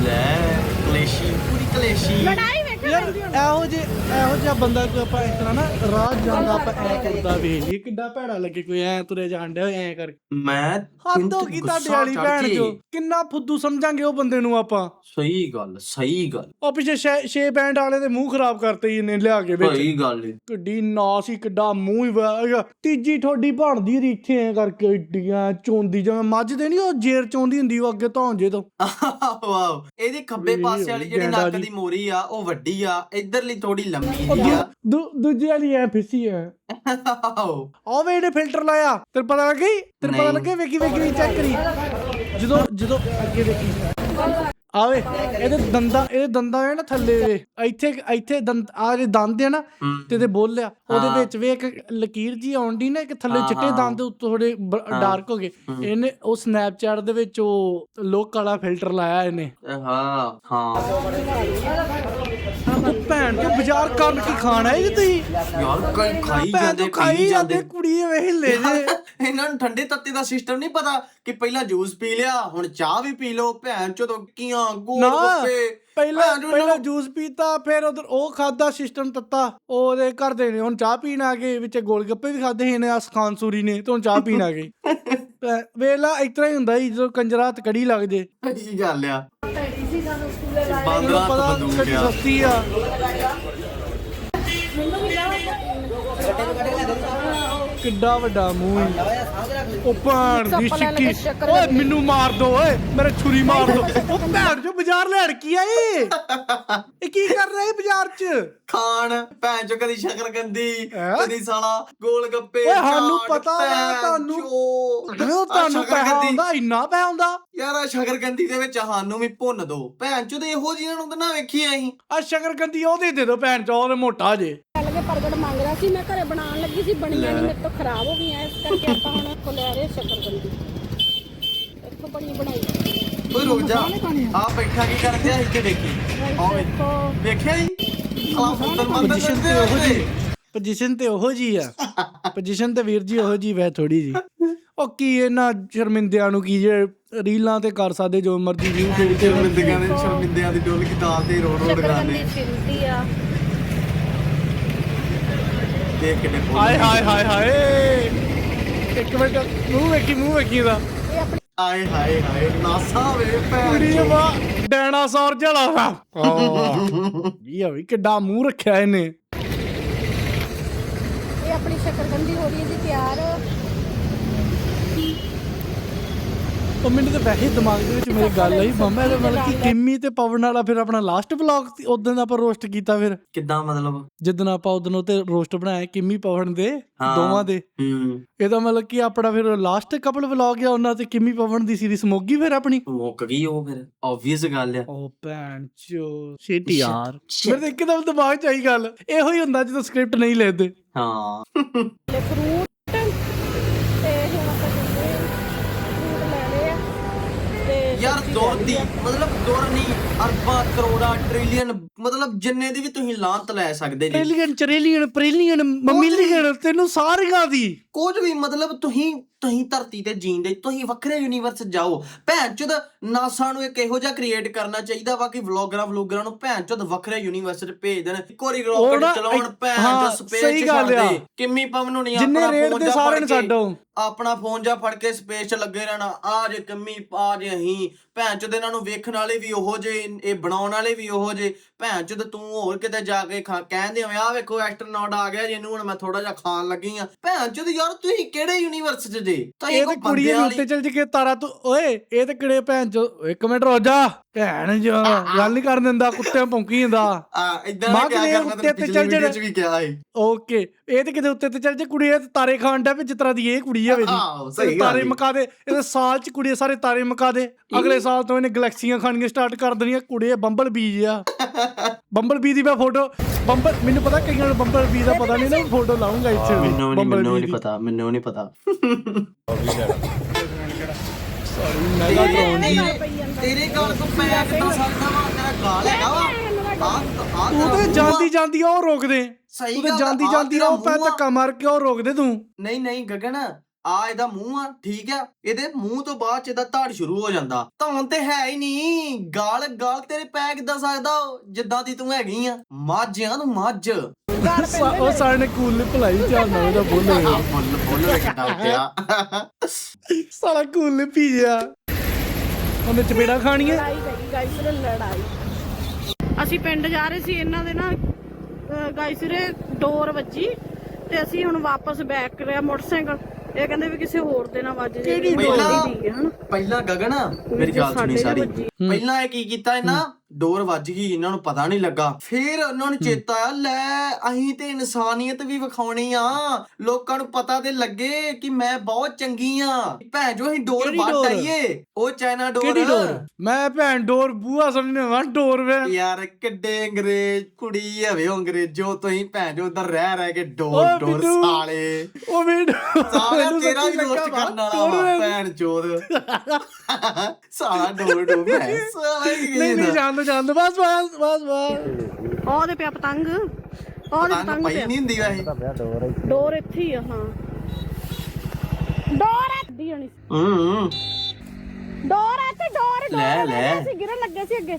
ਲੈ ਕਲੇਸ਼ੀ ਪੂਰੀ ਕਲੇਸ਼ੀ। ਲੜਾਈ ਯਾਰ ਇਹੋ ਜੇ ਇਹੋ ਜਿਹਾ ਬੰਦਾ ਕੋਈ ਆਪਾਂ ਇਸ ਤਰ੍ਹਾਂ ਨਾ ਰਾਹ ਜਾਂਦਾ ਆਪਾਂ ਐ ਕਰਦਾ ਵੇਖ ਲਈ ਕਿੱਡਾ ਭੈੜਾ ਲੱਗੇ ਕੋਈ ਐ ਤੁਰੇ ਜਾਣ ਡਿਆ ਐ ਕਰ ਮੈਂ ਹੱਦ ਹੋ ਗਈ ਤੁਹਾਡੇ ਵਾਲੀ ਭੈਣ ਚੋ। ਕਿੰਨਾ ਫੁੱਦੂ ਸਮਝਾਂਗੇ ਉਹ ਬੰਦੇ ਨੂੰ ਆਪਾਂ। ਸਹੀ ਗੱਲ ਸਹੀ ਗੱਲ। ਉਹ ਪਿੱਛੇ ਛੇ- ਛੇ ਬੈਂਡ ਵਾਲੇ ਦੇ ਮੂੰਹ ਖਰਾਬ ਕਰਤੇ ਇਹਨੇ ਲਿਆ ਕੇ ਵਿੱਚ। ਸਹੀ ਗੱਲ ਈ। ਕਿੱਡੀ ਨਾਸ ਹੀ ਕਿੱਡਾ ਮੂੰਹ ਹੀ ਤੀਜੀ ਠੋਡੀ ਬਣਦੀ ਇਹਦੀ ਇੱਥੇ ਐ ਕਰਕੇ ਏਡੀਆਂ ਚੋਂਦੀ ਜਿਵੇਂ ਮੱਝ ਦੇ ਨਹੀਂ ਉਹ ਜੇਰ ਚੋਂਦੀ ਹੁੰਦੀ ਉਹ ਅੱਗੇ ਧੌਂਜੇ ਤੋਂ। ਵਾਓ। ਇਹਦੀ ਖੱਬੇ ਪਾਸੇ ਵਾਲੀ ਜਿਹੜੀ ਨੱਕ। ਦੀ ਮੋਰੀ ਆ ਉਹ ਵੱਡੀ ਆ ਇਧਰਲੀ ਥੋੜੀ ਲੰਮੀ ਜੀ ਆ। ਦੂ- ਦੂਜੀ ਵਾਲੀ ਐ ਫਿੱਸੀ ਐ। ਉਹ ਵੇ ਇਹਨੇ ਫਿਲਟਰ ਲਾਇਆ। ਤੈਨੂੰ ਪਤਾ ਲੱਗੀ? ਤੈਨੂੰ ਪਤਾ ਨਹੀਂ। ਲੱਗੇ? ਵੇਖੀ ਵੇਖੀ ਚੈੱਕ ਕਰੀ। ਜਦੋਂ ਜਦੋਂ ਅੱਗੇ ਵੇਖੀ। ਆਵੇ ਇਹਦੇ ਦੰਦਾਂ ਇਹਦੇ ਦੰਦਾਂ ਨੇ ਨਾ ਥੱਲੇ ਵੇ ਇੱਥੇ ਇੱਥੇ ਦੰਦ ਆ ਜਿਹੜੇ ਦੰਦ ਆ ਨਾ ਹੂੰ। ਤੇ ਤੇ ਬੋਲਿਆ ਉਹਦੇ ਹਾਂ। ਵਿੱਚ ਵੇ ਇੱਕ ਲਕੀਰ ਜੀ ਆਉਂਦੀ ਨਾ ਇੱਕ ਥੱਲੇ ਹਾਂ, ਚਿੱਟੇ ਹਾਂ। ਦੰਦ ਉੱਤੇ ਥੋੜੇ ਹਾਂ। ਡਾਰਕ ਹੋ ਗਏ। ਇਹਨੇ ਉਹ ਸਨੈਪਚੈਟ ਦੇ ਵਿੱਚ ਉਹ ਲੋਕ ਵਾਲਾ ਫਿਲਟਰ ਲਾਇਆ ਇਹਨੇ। ਹਾਂ ਹਾਂ। ਉਹ ਭੈਣ ਚੋ ਬਾਜ਼ਾਰ ਕਰਨ ਕੀ ਖਾਣਾ ਹੈ ਜੀ ਤੁਸੀਂ? ਯਾਰ ਕਈ ਖਾਈ ਭੈਣ ਜਾਂਦੇ ਖਾਈ ਪੀ ਜਾਂਦੇ। ਕੁੜੀ ਐਵੇਂ ਹਿੱਲੇ ਜੇ। ਇਹਨਾਂ ਨੂੰ ਠੰਡੇ ਤੱਤੇ ਦਾ ਸਿਸਟਮ ਨਹੀਂ ਪਤਾ ਕਿ ਪਹਿਲਾਂ ਜੂਸ ਪੀ ਲਿਆ ਹੁਣ ਚਾਹ ਵੀ ਪੀ ਲਓ। ਭੈਣ ਚੋ ਕੀਆਂ ਗੋਲ ਨਾ ਗੱਪੇ ਪਹਿਲਾਂ ਭੈਣ ਇਹਨਾਂ ਪਹਿਲਾਂ ਨੂੰ- ਜੂਸ ਪੀਤਾ ਫਿਰ ਉਧਰ ਉਹ ਖਾਦਾ ਸਿਸਟਮ ਤੱਤਾ। ਉਹਦੇ ਘਰ ਦੇ ਨੇ ਹੁਣ ਚਾਹ ਪੀਣ ਆ ਗਏ ਵਿੱਚ ਗੋਲ ਗੱਪੇ ਵੀ ਖਾਦੇ ਨੇ ਆ ਖਾਨ ਸੂਰੀ ਨੇ ਤੇ ਹੁਣ ਚਾਹ ਪੀਣ ਆ ਗਏ। ਵੇਲਾ ਇਤਰਾ ਹੀ ਹੁੰਦਾ ਸੀ ਜਦੋਂ ਕੰਜਰਾ ਹੱਥ ਕੜੀ ਲੱਗ ਜੇ ਕੀ ਗੱਲ ਆ। ਬਾਂਦਰਾ ਪਤਾ ਬੰਦੂਕ ਆ। ਸਸਤੀ ਆ। ਕਿੱਡਾ ਵੱਡਾ ਮੂੰਹ ਈ। ਉਹ ਭਾਣ ਦੀ ਸਿੱਕੀ। ਓਏ। ਮੈਨੂੰ ਮਾਰ ਦੋ ਓਏ ਮੇਰੇ ਛੁਰੀ ਮਾਰ ਦੋ। ਉਹ ਭੈਣ ਜੋ ਬਾਜ਼ਾਰ ਲੈਣ ਕੀ ਆਏ ਇਹ? ਕੀ ਕਰ ਰਿਹਾ ਹੈ ਬਾਜ਼ਾਰ 'ਚ? ਖਾਣ ਭੈਣ ਚੋ ਕਦੀ ਸ਼ਕਰਕੰਦੀ ਹੈਂ? ਕਦੀ ਸਾਲਾ ਗੋਲ ਗੱਪੇ ਓਏ ਸਾਨੂੰ ਪਤਾ ਭੈਣ ਤੁਹਾਨੂੰ। ਉਹ ਤੁਹਾਨੂੰ ਆਹ ਪੈਸਾ ਆਉਂਦਾ ਇੰਨਾ ਪੈਸਾ ਆਉਂਦਾ? ਯਾਰ ਆ ਸ਼ਕਰਕੰਦੀ ਦੇ ਵਿੱਚ ਸਾਨੂੰ ਵੀ ਭੁੰਨ ਦੋ। ਭੈਣ ਚੋ ਤੇ ਇਹੋ ਜਿਹੀਆਂ ਨੂੰ ਤਾਂ ਨਾ ਵੇਖੀ ਅਸੀਂ। ਆ ਸ਼ਕਰਕੰਦੀ ਉਹਦੇ ਦੇ ਦੋ ਭੈਣ ਚੋ ਉਹਦੇ ਮੋਟਾ ਜੇ। ਲਗੇ ਪ੍ਰਗਟ ਮੰਗ ਰਿਹਾ ਸੀ ਮੈਂ ਘਰੇ ਬਣਾਉਣ ਲੱਗੀ ਸੀ ਬਣੀਆਂ ਨਹੀਂ ਮੇਰੇ ਤੋਂ ਖਰਾਬ ਹੋ ਗਈਆਂ ਇਸ ਕਰਕੇ ਆਪਾਂ ਹੁਣ ਇੱਥੋਂ ਲੈ ਰਹੇ ਸ਼ਕਰਕੰਦੀ ਇੱਥੋਂ ਬਣੀ ਬਣਾਈ। ਓਏ ਰੁਕ ਜਾ। ਆ। ਬੈਠਾ ਕੀ ਕਰਦੇ ਆ? ਇੱਥੇ ਦੇਖੀ। ਆਵੇ ਦੇਖੋ। ਵੇਖਿਆ ਜੀ? ਪੋਜੀਸ਼ਨ ਤੇ ਉਹੋ ਜੀ। ਪੋਜੀਸ਼ਨ ਤੇ ਉਹੋ ਜੀ ਆ। ਪੋਜੀਸ਼ਨ ਤੇ ਵੀਰ ਜੀ ਉਹੋ ਜੀ ਵੈ ਥੋੜੀ ਜੀ। ਉਹ ਕੀ ਇਹਨਾਂ ਸ਼ਰਮਿੰਦਿਆਂ ਨੂੰ ਕੀ ਜੇ ਰੀਲਾਂ ਤੇ ਕਰ ਸਕਦੇ ਜੋ ਮਰਜ਼ੀ ਵੀ ਜਿਹੜੀ ਤੇ ਸ਼ਰਮਿੰਦਿਆਂ ਦੇ ਸ਼ਰਮਿੰਦਿਆਂ ਦੀ ਡੋਲ ਕੀ ਦਾਲ ਤੇ ਰੋੜ ਰੋੜ ਗਾਣੇ ਛਿਲਦੀ ਆ। ਦੇਖ ਕਿੰਨੇ ਫੁੱਲ ਹਾਏ ਹਾਏ ਹਾਏ ਹਾਏ। ਇੱਕ ਮਿੰਟ ਮੂੰਹ ਵੇਖੀ ਮੂੰਹ ਵੇਖੀ ਦਾ ਇਹ ਆਪਣੀ ਆਏ ਹਾਏ ਹਾਏ ਨਾਸਾ ਵੇ ਭੈਣ ਕੁੜੀ ਚੋ। ਵਾ ਡਾਇਨਾਸੌਰ ਜਲਾ ਵਾ। ਇਹ ਆ ਵੀ ਕਿੱਡਾ ਮੂੰਹ ਰੱਖਿਆ ਇਹਨੇ। ਇਹ ਆਪਣੀ ਸ਼ਕਰਕੰਦੀ ਹੋ ਰਹੀ ਹੈ ਜੀ ਤਿਆਰ। ਉਹ ਮੈਨੂੰ ਤਾਂ ਵੈਸੇ ਹੀ ਦਿਮਾਗ ਦੇ ਵਿੱਚ ਮੇਰੀ ਗੱਲ ਆਈ ਮੰਮਾ ਇਹਦਾ ਮਤਲਬ ਕਿ ਕਿੰਮੀ ਤੇ ਪਵਨ ਵਾਲਾ ਫਿਰ ਆਪਣਾ ਲਾਸਟ ਵਲੌਗ ਉਦੋਂ ਦਾ ਆਪਾਂ ਰੋਸਟ ਕੀਤਾ ਫਿਰ। ਕਿੱਦਾਂ ਮਤਲਬ? ਜਿੱਦਣ ਆਪਾਂ ਉਦੋਂ ਉਹ ਤੇ ਰੋਸਟ ਬਣਾਇਆ ਕਿੰਮੀ ਪਵਨ ਦੇ ਹਾਂ। ਦੋਵਾਂ ਦੇ। ਹੂੰ। ਇਹਦਾ ਮਤਲਬ ਕਿ ਆਪਣਾ ਫਿਰ ਲਾਸਟ ਕਪਲ ਵਲੌਗ ਆ ਉਹਨਾਂ ਤੇ ਕਿੰਮੀ ਪਵਨ ਦੀ ਸੀਰੀਜ਼ ਮੁੱਕ ਗਈ ਫਿਰ ਆਪਣੀ। ਮੁੱਕ ਗਈ ਉਹ ਫਿਰ ਆਬਵੀਅਸ ਗੱਲ ਆ। ਓ ਭੈਣ ਚੋ ਸ਼ਿਟ ਯਾਰ। ਮੇਰੇ ਤਾਂ ਇੱਕਦਮ ਦਿਮਾਗ 'ਚ ਆਈ ਗੱਲ ਇਹੋ ਹੀ ਹੁੰਦਾ ਜਦੋਂ ਸਕ੍ਰਿਪਟ ਨਹੀਂ ਲਿਖਦੇ। ਹਾਂ। ਫਰੂਟ ਯਾਰ ਦੌਰ ਦੀ। ਮਤਲਬ ਦੌਰ ਨਹੀਂ ਅਰਬਾਂ ਕਰੋੜਾਂ ਟ੍ਰਿਲੀਅਨ ਮਤਲਬ ਜਿੰਨੇ ਦੀ ਵੀ ਤੁਸੀਂ ਲਾਂਤ ਲੈ ਸਕਦੇ ਜੀ ਟ੍ਰਿਲੀਅਨ ਚਰੇਲੀਅਨ ਪ੍ਰਿਲੀਅਨ ਮਮੀਲੀਅਨ ਤੈਨੂੰ ਸਾਰੀਆਂ ਦੀ ਕੁਝ ਵੀ ਮਤਲਬ ਤੁਸੀਂ ਤੁਸੀਂ ਧਰਤੀ ਤੇ ਜੀਂਦੇ ਤੁਸੀਂ ਵੱਖਰੇ ਯੂਨੀਵਰਸ ਜਾਓ। ਭੈਣ ਚੋਦ ਨਾਸਾ ਨੂੰ ਇੱਕ ਇਹੋ ਜਿਹਾ ਕ੍ਰੀਏਟ ਕਰਨਾ ਚਾਹੀਦਾ ਵਾ ਕਿ ਵਲੌਗਰਾਂ ਵਲੌਗਰਾਂ ਨੂੰ ਭੈਣ ਚੋਦ ਵੱਖਰੇ ਯੂਨੀਵਰਸ 'ਚ ਭੇਜ ਦੇਣ। ਕੋਰੀ ਨਾ ਰੌਕਟ ਚਲਾਉਣ ਭੈਣ ਚੋਦ ਸਪੇਸ 'ਚ ਗੱਲ ਛੱਡ ਆ। ਦੇ। ਕਿੰਮੀ ਪਵਨ ਹੋਣੀ ਜਿੰਨੇ ਆਪਣਾ ਫੋਨ ਦੇ ਜਾਂ ਫੜ ਨੂੰ ਕੇ ਛੱਡੋ ਆਪਣਾ ਫੋਨ ਜਾਂ ਫੜ ਕੇ ਸਪੇਸ 'ਚ ਲੱਗੇ ਰਹਿਣਾ। ਆ ਜੇ ਕੰਮੀ ਆ ਜੇ ਅਹੀਂ ਭੈਣ ਚੋਦ ਇਹਨਾਂ ਨੂੰ ਵੇਖਣ ਵਾਲੇ ਵੀ ਉਹੋ ਜੇ ਇਹ ਬਣਾਉਣ ਵਾਲੇ ਵੀ ਉਹੋ ਜੇ। ਭੈਣ ਚੋਦ ਤੂੰ ਹੋਰ ਕਿਤੇ ਜਾ ਕੇ ਖਾ- ਕਹਿੰਦੇ ਹੋਵੇਂ ਆ ਵੇਖੋ ਐਸਟਰੋਨੌਟ ਆ ਗਿਆ ਜਿਹਨੂੰ ਹੁਣ ਮੈਂ ਥੋੜਾ ਜਿਹਾ ਖਾਣ ਲੱਗੀ ਆ। ਭੈਣ ਚੋਦ ਯਾਰ ਤੁਸੀਂ ਕਿਹੜੇ ਯੂਨੀਵਰਸ 'ਚ ਜੇ ਇਹ ਕੋ ਤੇ ਬੰਦਿਆਂ ਦੇ ਉੱਤੇ ਚੱਲ ਕੇ ਤਾਰਾ ਤੂੰ ਓਏ ਇਹ ਤੇ ਕਿਹੜੇ ਭੈਣ ਚੋ ਇੱਕ ਮਿੰਟ ਰੋ ਜਾ। ਭੈਣ ਜੋ ਗੱਲ ਨਹੀਂ ਕਰਨ ਦਿੰਦਾ ਕੁੱਤੇ ਭੌਂਕੀ ਜਾਂਦਾ। ਆ ਇਦਾਂ ਨਾ ਕਿਆ ਕਰਨਾ ਉੱਤੇ ਤੇ ਪਿਛਲੇ ਚੱਲ ਵੀਡੀਓ 'ਚ ਵੀ ਕਿਹਾ ਏ ਓਕੇ ਇਹ ਤੇ ਕਿਤੇ ਉੱਤੇ ਤੇ ਚੱਲ ਜੇ ਕੁੜੀ ਇਹ ਤੇ ਤਾਰੇ ਖਾਣ ਦਾ ਵੀ ਜਿਸ ਤਰ੍ਹਾਂ ਦੀ ਇਹ ਕੁੜੀ ਆ ਵੇਦੀ ਸਹੀ ਗੱਲ ਤਾਰੇ। ਮਕਾ ਦੇ ਇਹਦੇ ਸਾਲ ਚ ਕੁੜੀ ਸਾਰੇ ਤਾਰੇ ਮਕਾ ਦੇ। ਅਗਲੇ ਸਾਲ ਤੋਂ ਇਹਨੇ ਗੈਲੈਕਸੀਆਂ ਖਾਣੀਆਂ ਸਟਾਰਟ ਕਰ ਦੇਣੀਆਂ। ਕੁੜੀ ਬੰਬਲ ਬੀਜ ਆ। ਬੰਬਲ ਬੀ ਦੀ ਮੈਂ ਫੋਟੋ ਬੰਬਲ ਮੈਨੂੰ ਪਤਾ ਕਈਆਂ ਨੂੰ ਬੰਬਲ ਬੀ ਦਾ ਪਤਾ ਨਹੀਂ ਨਾ ਫੋਟੋ ਲਾਉਂਗਾ ਇੱਥੇ। ਵੀ ਮੈਨੂੰ ਨਹੀਂ Bumblebee ਮੈਨੂੰ ਨਹੀਂ ਦੀ। ਪਤਾ ਪਤਾ ਮੈਗਾ ਡਰੋਨ ਦੀ ਤੇਰੇ ਗਾਲ ਕੋ ਪੈ ਕਿੱਦਾਂ ਸਕਦਾ ਵਾ ਤੇਰਾ ਗਾਲ ਹੈਗਾ ਵਾ। ਆ ਆ ਤੂੰ ਤੇ ਜਾਂਦੀ ਜਾਂਦੀ ਉਹ ਰੋਕਦੇ। ਸਹੀ ਤੂੰ ਤੇ ਗੱਲ ਆ, ਜਾਂਦੀ ਆਹ ਜਾਂਦੀ ਤੇਰਾ ਉਹ ਪੈ ਮੂੰਹ ਆ। ਧੱਕਾ ਮਾਰ ਕੇ ਉਹ ਰੋਕਦੇ ਤੂੰ। ਨਹੀਂ ਨਹੀਂ ਗਗਨ ਆ ਇਹਦਾ ਮੂੰਹ ਆ ਠੀਕ ਆ। ਇਹਦੇ ਮੂੰਹ ਤੋਂ ਬਾਅਦ ਚ ਇਹਦਾ ਧੜ ਸ਼ੁਰੂ ਹੋ ਜਾਂਦਾ। ਧੌਣ ਤੇ ਹੈ ਹੀ ਨਹੀਂ। ਗਾਲ ਗਾਲ ਤੇਰੇ ਪੈ ਕਿੱਦਾਂ ਸਕਦਾ ਜਿੱਦਾਂ ਦੀ ਤੂੰ ਹੈਗੀ ਆ। ਮੱਝਾਂ ਨੂੰ ਮੱਝ। ਸਾ- ਉਹ ਸਾਰੇ ਨੇ ਕੂਲ ਨੇ ਭਲਾਈ ਨਾਲ ਉਹਦਾ ਬੋਲੇ ਫੁੱਲ ਫੁੱਲ ਉੱਤਿਆ ਸਾਲਾ ਕੂਲ ਨੇ ਪੀਜਿਆ ਉਹਨੇ ਚਪੇੜਾ ਖਾਣੀਆਂ? ਲੜਾਈ ਗਈ ਗਾਇਸ ਲੜਾਈ। ਅਸੀਂ ਪਿੰਡ ਜਾ ਰਹੇ ਸੀ ਇਹਨਾਂ ਦੇ ਨਾ ਗਾਇਸ ਰੇ ਡੋਰ ਵੱਜੀ ਤੇ ਅਸੀਂ ਹੁਣ ਵਾਪਸ ਬੈਕ ਕਰਿਆ ਮੋਟਰਸਾਈਕਲ। ਇਹ ਕਹਿੰਦੇ ਵੀ ਕਿਸੇ ਹੋਰ ਦੇ ਨਾ ਵੱਜ ਜੇ ਕਿਹੜੀ ਡੋਰ? ਹੈ ਪਹਿਲਾਂ ਗਗਨ ਮੇਰੀ ਗੱਲ ਸੁਣੀ ਸਾਰੀ। ਪਹਿਲਾਂ ਇਹ ਕੀ ਕੀਤਾ ਇਹਨਾਂ? ਡੋਰ ਵੱਜ ਗਈ ਇਹਨਾਂ ਨੂੰ ਪਤਾ ਨਹੀਂ ਲੱਗਾ। ਫਿਰ ਉਹਨਾਂ ਨੂੰ ਚੇਤਾ ਆਇਆ ਲੈ ਅਸੀਂ ਤੇ ਇਨਸਾਨੀਅਤ ਵੀ ਵਿਖਾਉਣੀ ਆ। ਲੋਕਾਂ ਨੂੰ ਪਤਾ ਤੇ ਲੱਗੇ ਕਿ ਮੈਂ ਬਹੁਤ ਚੰਗੀ ਆ। ਭੈਣ ਜੋ ਅਸੀਂ ਡੋਰ ਕਿਹੜੀ ਵੱਟ ਡੋਰ? ਆਈਏ। ਉਹ ਚਾਈਨਾ ਡੋਰ। ਕਿਹੜੀ ਡੋਰ? ਮੈਂ ਭੈਣ ਡੋਰ ਬੂਆ ਸਮਝਨੇ ਵਾਂ ਡੋਰ ਵੇ। ਯਾਰ ਕਿੱਡੇ ਅੰਗਰੇਜ਼ ਕੁੜੀ ਹਵੇ ਅੰਗਰੇਜ਼ੋ। ਤੁਸੀਂ ਭੈਣ ਜੋ ਉਧਰ ਰਹਿ ਰਹਿ ਕੇ ਓਏ ਡੋਰ ਡੋਰ ਬਿੱਟੂ। ਸਾਲੇ। ਉਹ ਵੀ ਸਾਲਾ ਤੇਰਾ ਹੀ ਰੋਸਟ ਕਰਨ ਵਾਲਾ ਵਾ ਭੈਣ ਚੋਦ। ਸਾਲਾ ਡੋਰ ਡੋਰ। ਭੈਣ ਸਾਲਾ ਹੀ ਨਹੀਂ। ਜਾਣਦਾ ਦੋ ਜਾਣ ਦੋ ਬਸ ਬਸ ਬਸ। ਬਸ ਉਹਦੇ ਪਿਆ ਪਤੰਗ। ਉਹਦੇ ਤੰਗ ਪਤੰਗ ਪਈ ਪਿਆ। ਨਹੀਂ ਹੁੰਦੀ ਵੈਸੇ। ਡੋਰ ਇੱਥੇ। ਹੀ ਆ ਹਾਂ। ਡੋਰ ਹੈ ਦੀ ਜਾਣੀ ਹੂੰ ਡੋਰ ਹੈ ਤੇ ਡੋਰ ਲੈ, ਡੋਰ ਲੈ। ਅਸੀਂ ਗਿਰਨ ਲੱਗੇ ਸੀ ਅੱਗੇ।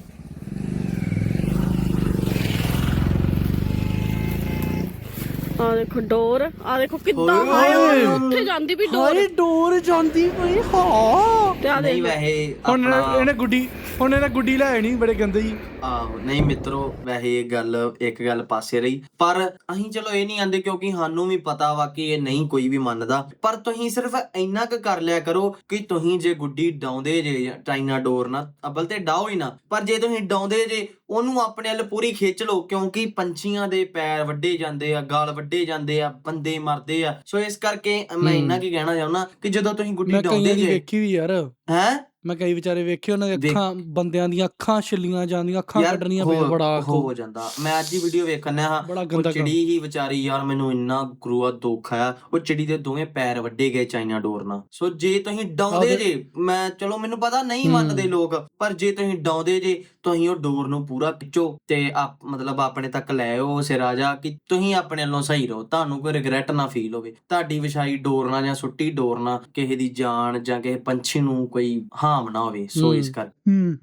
ਆ ਦੇਖੋ ਡੋਰ ਆ ਦੇਖੋ ਕਿੱਦਾਂ ਹਾਏ। ਉੱਥੇ ਜਾਂਦੀ ਵੀ ਡੋਰ। ਹਾਏ ਡੋਰ ਜਾਂਦੀ ਪਈ ਹਾਂ। ਤੇ ਆ ਨਹੀਂ ਦੇਖ ਵੈਸੇ ਹੁਣ ਆਪਣਾ ਇਹਨੇ ਗੁੱਡੀ ਹੁਣ ਇਹਨੇ ਗੁੱਡੀ ਲੈ ਨਹੀਂ ਬੜੇ ਗੰਦੇ ਜੀ। ਆਹੋ ਨਹੀਂ ਮਿੱਤਰੋ ਵੈਸੇ ਇਹ ਗੱਲ ਇੱਕ ਗੱਲ ਪਾਸੇ ਰਹੀ। ਪਰ ਅਸੀਂ ਚਲੋ ਇਹ ਨਹੀਂ ਆਂਦੇ ਕਿਉਂਕਿ ਸਾਨੂੰ ਵੀ ਪਤਾ ਵਾ ਕਿ ਇਹ ਨਹੀਂ ਕੋਈ ਵੀ ਮੰਨਦਾ। ਪਰ ਤੁਸੀਂ ਸਿਰਫ ਇੰਨਾ ਕੁ ਕਰ ਲਿਆ ਕਰੋ ਕਿ ਤੁਸੀਂ ਜੇ ਗੁੱਡੀ ਡਾਉਂਦੇ ਜੇ ਚਾਈਨਾ ਡੋਰ ਨਾਲ ਅਬਲ ਤੇ ਡਾਓ ਹੀ ਨਾ। ਪਰ ਜੇ ਤੁਸੀਂ ਡਾਉਂਦੇ ਜੇ ਉਹਨੂੰ ਆਪਣੇ ਵੱਲ ਪੂਰੀ ਖਿੱਚ ਲਓ ਕਿਉਂਕਿ ਪੰਛੀਆਂ ਦੇ ਪੈਰ ਵੱਡੇ ਜਾਂਦੇ ਆ ਗਾਲ ਵੱਡੇ ਜਾਂਦੇ ਆ ਬੰਦੇ ਮਰਦੇ ਆ। ਸੋ ਇਸ ਕਰਕੇ ਮੈਂ ਇੰਨਾ ਕੀ ਕਹਿਣਾ ਚਾਹੁੰਦਾ ਕਿ ਜਦੋਂ ਤੁਸੀਂ ਗੁੱਡੀ ਮੈਂ ਡਾਉਂਦੇ ਕਈਆਂ ਦੀ ਜੇ ਵੇਖੀ ਵੀ ਯਾਰ। ਹੈ? ਮੈਂ ਕਈ ਵਿਚਾਰੇ ਵੇਖੇ ਉਹਨਾਂ ਦੀਆਂ ਅੱਖਾਂ ਬੰਦਿਆਂ ਦੀਆਂ ਅੱਖਾਂ ਛਿੱਲੀਆਂ ਜਾਂਦੀਆਂ ਅੱਖਾਂ ਯਾਰ ਕੱਢਣੀਆਂ ਹੋ- ਪਈਆਂ ਬੜਾ ਹੋ ਜਾਂਦਾ। ਮੈਂ ਅੱਜ ਹੀ ਵੀਡੀਓ ਵੇਖਣਿਆ ਹਾਂ। ਬੜਾ ਉਹ ਗੰਦਾ ਕੰਮ। ਚਿੜੀ ਹੀ ਵਿਚਾਰੀ ਯਾਰ ਮੈਨੂੰ ਇੰਨਾ ਗੁਰੂਆ ਦੁੱਖ ਆਇਆ। ਉਹ ਚਿੜੀ ਦੇ ਦੋਵੇਂ ਪੈਰ ਵੱਡੇ ਗਏ ਚਾਈਨਾ ਡੋਰ ਨਾਲ। ਸੋ ਜੇ ਤੁਸੀਂ ਡਾਉਂਦੇ ਜੇ ਮੈਂ ਚਲੋ ਮੈਨੂੰ ਪਤਾ ਨਹੀਂ ਹੂੰ। ਮੰਨਦੇ ਲੋਕ ਪਰ ਜੇ ਤੁਸੀਂ ਡਾਉਂਦੇ ਜੇ ਤੁਸੀਂ ਉਹ ਡੋਰ ਨੂੰ ਪੂਰਾ ਖਿੱਚੋ ਤੇ ਆਪ ਮਤਲਬ ਆਪਣੇ ਤੱਕ ਲੈ ਆਓ ਸਿਰ ਆ ਜਾ ਕਿ ਤੁਸੀਂ ਆਪਣੇ ਵੱਲੋਂ ਸਹੀ ਰਹੋ। ਤੁਹਾਨੂੰ ਕੋਈ ਰਿਗਰੈਟ ਨਾ ਫੀਲ ਹੋਵੇ। ਤੁਹਾਡੀ ਵਿਛਾਈ ਡੋਰ ਨਾਲ ਜਾਂ ਸੁੱਟੀ ਡੋਰ ਨਾਲ ਕਿਸੇ ਦੀ ਜਾਨ ਜਾਂ ਕਿਸੇ ਪੰਛੀ ਨੂੰ ਕੋਈ ਹਾਮ ਨਾ ਹੋਵੇ ਸੋ। ਇਸ ਕਰ ਹੂੰ।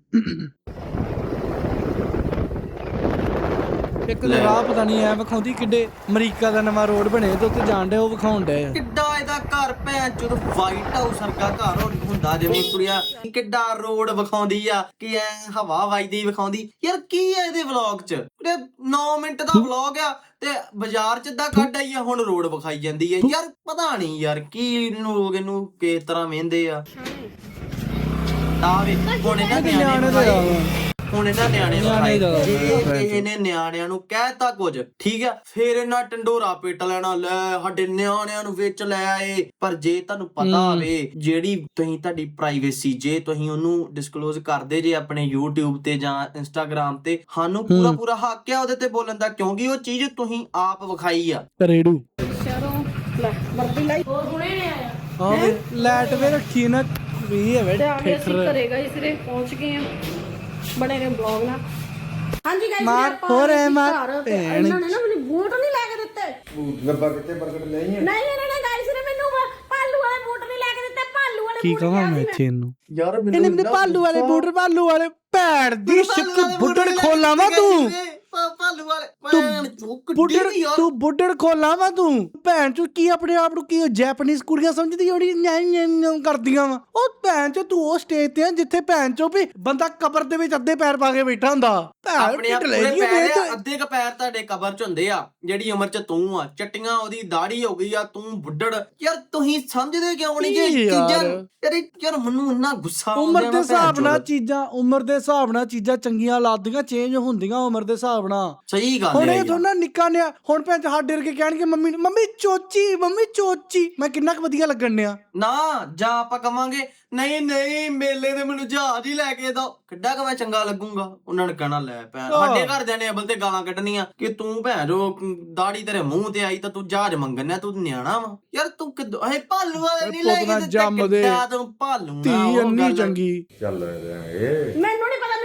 ਇੱਕ। ਰਾਹ ਪਤਾ ਨਹੀਂ ਐ ਵਿਖਾਉਂਦੀ ਕਿੱਡੇ ਅਮਰੀਕਾ ਦਾ ਨਵਾਂ ਰੋਡ ਬਣੇ ਤੇ ਉੱਤੇ ਜਾਣ ਡੇ ਉਹ ਵਿਖਾਉਣ ਡੇ ਕਿੱਡਾ ਇਹਦਾ ਘਰ ਭੈਣ ਚੋਦ ਵਾਈਟ ਹਾਊਸ ਵਰਗਾ ਘਰ ਹੁੰਦਾ ਜਿਵੇਂ ਕੁੜੀਆਂ ਕਿੱਡਾ ਰੋਡ ਵਿਖਾਉਂਦੀ ਆ ਕਿ ਐ ਹਵਾ ਵਜਦੀ ਵਿਖਾਉਂਦੀ। ਯਾਰ ਕੀ ਐ ਇਹਦੇ ਵਲੌਗ 'ਚ? ਤੇ 9 ਮਿੰਟ ਦਾ ਵਲੌਗ ਆ ਤੇ ਬਾਜ਼ਾਰ 'ਚ ਦਾ ਕੱਢ ਆਈ ਆ ਹੁਣ ਰੋਡ ਵਿਖਾਈ ਜਾਂਦੀ ਐ ਯਾਰ ਪਤਾ ਨਹੀਂ ਯਾਰ ਕੀ ਲੋਕ ਇਹਨੂੰ ਕਿਸ ਤਰ੍ਹਾਂ ਵੇਂਦੇ ਆ। ਆ ਵੇ ਹੁਣ ਇਹਨਾਂ ਨਿਆਣੇ ਨਿਆਣੇ ਤਾਂ ਵਿਖਾਏ। ਆ। ਹੁਣ ਇਹਨਾਂ ਨਿਆਣੇ ਨਿਆਣੇ ਵਿਖਾਏ। ਜ਼ਿਆਦਾ ਜੇ ਭੈਣ ਚੋਦ। ਇਹਨੇ ਨਿਆਣਿਆਂ ਨੂੰ ਕਹਿਤਾ ਕੁਝ ਠੀਕ ਆ ਫੇਰ ਇਹਨਾਂ ਟੰਡੋਰਾ ਪਿੱਟ ਲੈਣਾ ਲੈ ਸਾਡੇ ਨਿਆਣਿਆਂ ਨੂੰ ਵਿੱਚ ਲੈ ਆਏ ਪਰ ਜੇ ਤੁਹਾਨੂੰ ਪਤਾ ਹਮ। ਹੋਵੇ ਜਿਹੜੀ ਤੁਸੀਂ ਤੁਹਾਡੀ ਪ੍ਰਾਈਵੇਸੀ ਜੇ ਤੁਸੀਂ ਉਹਨੂੰ ਡਿਸਕਲੋਜ਼ ਕਰਦੇ ਜੇ ਆਪਣੇ YouTube ਤੇ ਜਾਂ Instagram ਤੇ ਸਾਨੂੰ ਪੂਰਾ ਹੱਕ ਆ ਉਹਦੇ ਤੇ ਬੋਲਣ ਦਾ ਕਿਉਂਕਿ ਉਹ ਚੀਜ਼ ਤੁਸੀਂ ਆਪ ਵਿਖਾਈ ਆ ਰੇੜੂ ਸ਼ਹਿਰੋਂ ਲੈ ਵਰਦੀ ਲਾਈ ਹੋਰ ਹੁਣੇ ਨੇ ਆਇਆ ਹਾਂ ਵੇ ਲਾਈਟ ਵੇ ਰੱਖੀ ਨਾ ਵੀ ਹੈ ਵੇ ਤੇ ਆ ਗਏ ਅਸੀਂ ਠੇਠਰ ਘਰੇ ਗਏ ਸਿਰੇ ਪਹੁੰਚ ਗਏ ਆ। ਬਣੇ ਨੇ ਬਲੌਗ ਨਾਲ। ਹਾਂਜੀ ਗਾਇਸ ਮਾਰ, ਹੋਰ ਐ ਮਾਰ, ਭੈਣ। ਇਹਨਾਂ ਨੇ ਨਾ ਮੈਨੂੰ ਬੂਟ ਨਹੀਂ ਲੈ ਕੇ ਦਿੱਤੇ। ਲੱਭਾ ਕਿਤੇ ਬਰਗੜ ਨਹੀਂ ਹੈ ਨਹੀਂ ਇਹਨਾਂ ਨੇ ਗਾਇਸ ਨੇ ਮੈਨੂੰ ਵਾ- ਭਾਲੂ ਵਾਲੇ ਬੂਟ ਨਹੀਂ ਲੈ ਕੇ ਦਿੱਤੇ ਭਾਲੂ ਵਾਲੇ ਕੀ ਬੂਟ ਕਹਾਂ ਕਿਹਾ ਮੈਂ ਸੀ ਇੱਥੇ ਇਹਨੂੰ? ਯਾਰ ਇਹਨੇ ਮੈਨੂੰ ਭਾਲੂ ਵਾਲੇ ਬੂਟਰ ਭਾਲੂ ਵਾਲੇ ਭੈੜ ਦੀ ਸ਼ਿਕ ਬੁੱਢੜ ਖੋਲਾ ਵਾ ਤੂੰ? ਭਾਲੂ ਵਾਲੇ। ਤੂੰ ਭੈਣ ਚੋਦ ਕਿੱਡੀ ਬੁੱਢੜ ਦੀ ਯਾਰ। ਤੂੰ ਬੁੱਢੜ ਖੋਲਾ ਵਾ ਤੂੰ। ਭੈਣ ਚੋ ਕੀ ਆਪਣੇ ਆਪ ਨੂੰ ਕੀ ਜੈਪਨੀਜ਼ ਕੁੜੀਆਂ ਸਮਝਦੀ ਜਿਹੜੀ ਨਿਆਂ ਨਿਆਂ ਨਿਆਂ ਕਰਦੀਆਂ ਵਾ? ਉਹ ਭੈਣ ਚੋ ਤੂੰ ਉਹ ਸਟੇਜ ਤੇ ਆ ਜਿੱਥੇ ਭੈਣ ਚੋ ਵੀ ਬੰਦਾ ਕਬਰ ਦੇ ਵਿੱਚ ਅੱਧੇ ਪੈਰ ਪਾ ਕੇ ਬੈਠਾ ਹੁੰਦਾ। ਭੈਣ ਆਪਣੇ ਆਪ ਢਿੱਲੇ ਪੂਰੇ ਜਿਹੇ ਪੈਰ ਵੇਖ ਆ, ਅੱਧੇ ਕ ਪੈਰ ਤੁਹਾਡੇ ਕਬਰ ਚ ਹੁੰਦੇ ਆ ਜਿਹੜੀ ਉਮਰ ਚ ਤੂੰ ਆ। ਚਟੀਆਂ ਉਹਦੀ ਦਾੜੀ ਹੋ ਗਈ ਆ ਤੂੰ ਬੁੱਢੜ। ਯਾਰ ਤੁਸੀਂ ਸਮਝਦੇ ਕਿਉਂ ਨਹੀਂ ਕਿ ਕੀ ਚੀਜ਼ਾਂ ਯਾਰ? ਯਾਰ ਇਹ- ਯਾਰ ਮੈਨੂੰ ਇੰਨਾ ਗੁੱਸਾ ਉਮਰ ਦੇ ਨਾ ਭੈਣ ਹਿਸਾਬ ਨਾਲ ਚੋਦ। ਚੀਜ਼ਾਂ ਉਮਰ ਦੇ ਹਿਸਾਬ ਨਾਲ ਚੀਜ਼ਾਂ ਚੰਗੀਆਂ ਲੱਗਦੀਆਂ ਚੇਂਜ ਹੁੰਦੀਆਂ ਉਮਰ ਦੇ ਹਿਸਾਬ ਨਾਲ। ਸਹੀ ਗੱਲ ਹੁਣ ਹੈ ਇਹ ਯਾਰ। ਥੋੜਾ ਨਿੱਕਾ ਨਿਆ ਹੁਣ ਭੈਣ ਚ ਹੱਡ ਕੇ ਕਹਿਣਗੇ ਮੰਮੀ ਨੂੰ ਮੰਮੀ ਚੋਚੀ ਮੰਮੀ ਚੋਚੀ ਮੈਂ ਕਿੰਨਾ ਕੁ ਵਧੀਆ ਲੱਗਣ ਡਿਆ ਨਾ ਜਾਂ ਆਪਾਂ ਕਵਾਂਗੇ ਨਹੀਂ ਨਹੀਂ ਮੇਲੇ ਤੇ ਮੈਨੂੰ ਜਹਾਜ਼ ਹੀ ਲੈ ਕੇ ਦੋ ਕਿੱਡਾ ਕਿ ਮੈਂ ਚੰਗਾ ਲੱਗੂੰਗਾ ਉਹਨਾਂ ਨੇ ਕਹਿਣਾ ਲੈ ਭੈਣ। ਸਾਡੇ ਘਰਦਿਆਂ ਨੇ ਅਬਲ ਤੇ ਗਾਲਾਂ ਕੱਢਣੀਆਂ ਕਿ ਤੂੰ ਭੈਣ ਰੋ ਦਾੜੀ ਤੇਰੇ ਮੂੰਹ ਤੇ ਆਈ ਤਾਂ ਤੂੰ ਜਹਾਜ਼ ਮੰਗਣਿਆ ਤੂੰ ਨਿਆਣਾ ਵਾ ਯਾਰ ਤੂੰ ਕਿਦੋਂ ਇਹ ਭਾਲੂ ਵਾਲੇ ਨਹੀਂ ਲੈ ਕੇ ਦਿੱਤੇ ਜੰਮ ਦੇ। ਕਿੱਡਾ ਤੂੰ ਭਾਲੂ ਧੀ ਨਾ ਅੰਨੀ ਗੱਲ। ਚੰਗੀ ਚੱਲ ਇਹ ਮੈਨੂੰ ਨਹੀਂ ਪਤਾ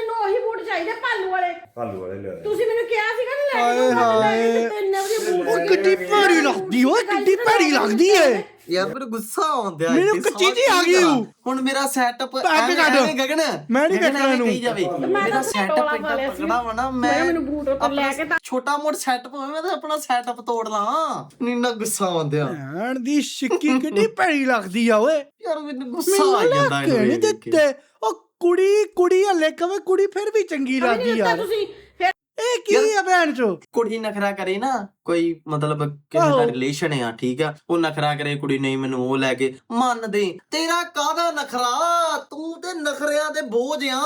ਚਾਹੀਦੇ ਭਾਲੂ ਵਾਲੇ ਹਾਲੂ ਵਾਲੇ ਲਿਆ ਤੁਸੀਂ ਮੈਨੂੰ ਕਿਹਾ ਸੀਗਾ ਨਾ ਲੈ ਹਾਏ ਕੇ ਦੋ, ਮੈਂ ਲੈ ਹਾਏ। ਕੇ ਦਿੱਤੇ ਇੰਨੇ ਵਧੀਆ ਬੂਟ ਉਹ ਸੀਗੇ। ਕਿੱਡੀ ਭੈੜੀ ਲੱਗਦੀ ਓਏ ਕਿੱਡੀ ਭੈੜੀ ਲੱਗਦੀ ਏ ਯਾਰ ਮੈਨੂੰ ਗੁੱਸਾ ਆਉਂਦਾ ਮੈਨੂੰ ਕੱਚੀ ਜਿਹੀ ਆ ਗਈ ਊ। ਹੁਣ ਮੇਰਾ ਸੈਟਅਪ ਪੈਕ ਕੱਢ। ਗਗਨ ਮੈਂ ਨੀ ਗਗਨ ਐਵੇਂ ਇਹਨੂੰ। ਕਹੀ ਜਾਵੇ ਮੈਂ ਮੇਰਾ ਤਾਂ ਸੈਟਅਪ ਇੰਨਾ। ਤਕੜਾ ਵਾ ਨਾ ਮੈਂ ਮੈਂ ਮੈਨੂੰ ਬੂਟ ਉੱਪਰ ਲੈ ਕੇ ਤਾਂ ਛੋਟਾ ਮੋਟ ਸੈਟਅਪ ਹੋਵੇ ਮੈਂ ਤਾਂ ਆਪਣਾ ਸੈਟਅਪ ਤੋੜ ਲਾਂ ਮੈਨੂੰ ਇੰਨਾ ਗੁੱਸਾ ਆਉਂਦਾ ਭੈਣ ਦੀ ਛਿੱਕੀ ਕਿੱਡੀ ਭੈੜੀ ਲੱਗਦੀ ਆ ਓਏ ਯਾਰ ਮੈਨੂੰ ਗੁੱਸਾ ਆ ਮੈਨੂੰ ਜਾਂਦਾ ਲੈ ਇਹਨੂੰ ਕੇ ਨਹੀਂ ਕੇ। ਦਿੱਤੇ ਉਹ ਕੁੜੀ ਕੁੜੀ ਹਲੇ ਕਵੇ ਕੁੜੀ ਫਿਰ ਵੀ ਚੰਗੀ ਨਹੀਂ ਲੱਗੀ ਦਿੱਤਾ ਯਾਰ। ਤੁਸੀਂ ਫਿਰ ਇਹ ਕੀ ਆ ਭੈਣ ਚੋ ਕੁੜੀ ਨਖਰਾ ਕਰੇ ਨਾ ਕੋਈ ਮਤਲਬ ਕਿਸੇ ਦਾ। ਰਿਲੇਸ਼ਨ ਆ ਠੀਕ ਆ? ਉਹ ਨਖਰਾ ਕਰੇ ਕੁੜੀ ਨਹੀਂ ਮੈਨੂੰ ਉਹ ਲੈ ਕੇ ਮੰਨਦੇ ਤੇਰਾ ਕਾਹਦਾ ਨਖਰਾ? ਤੂੰ ਤੇ ਨਖਰਿਆਂ ਦੇ ਬੋਝ ਆ।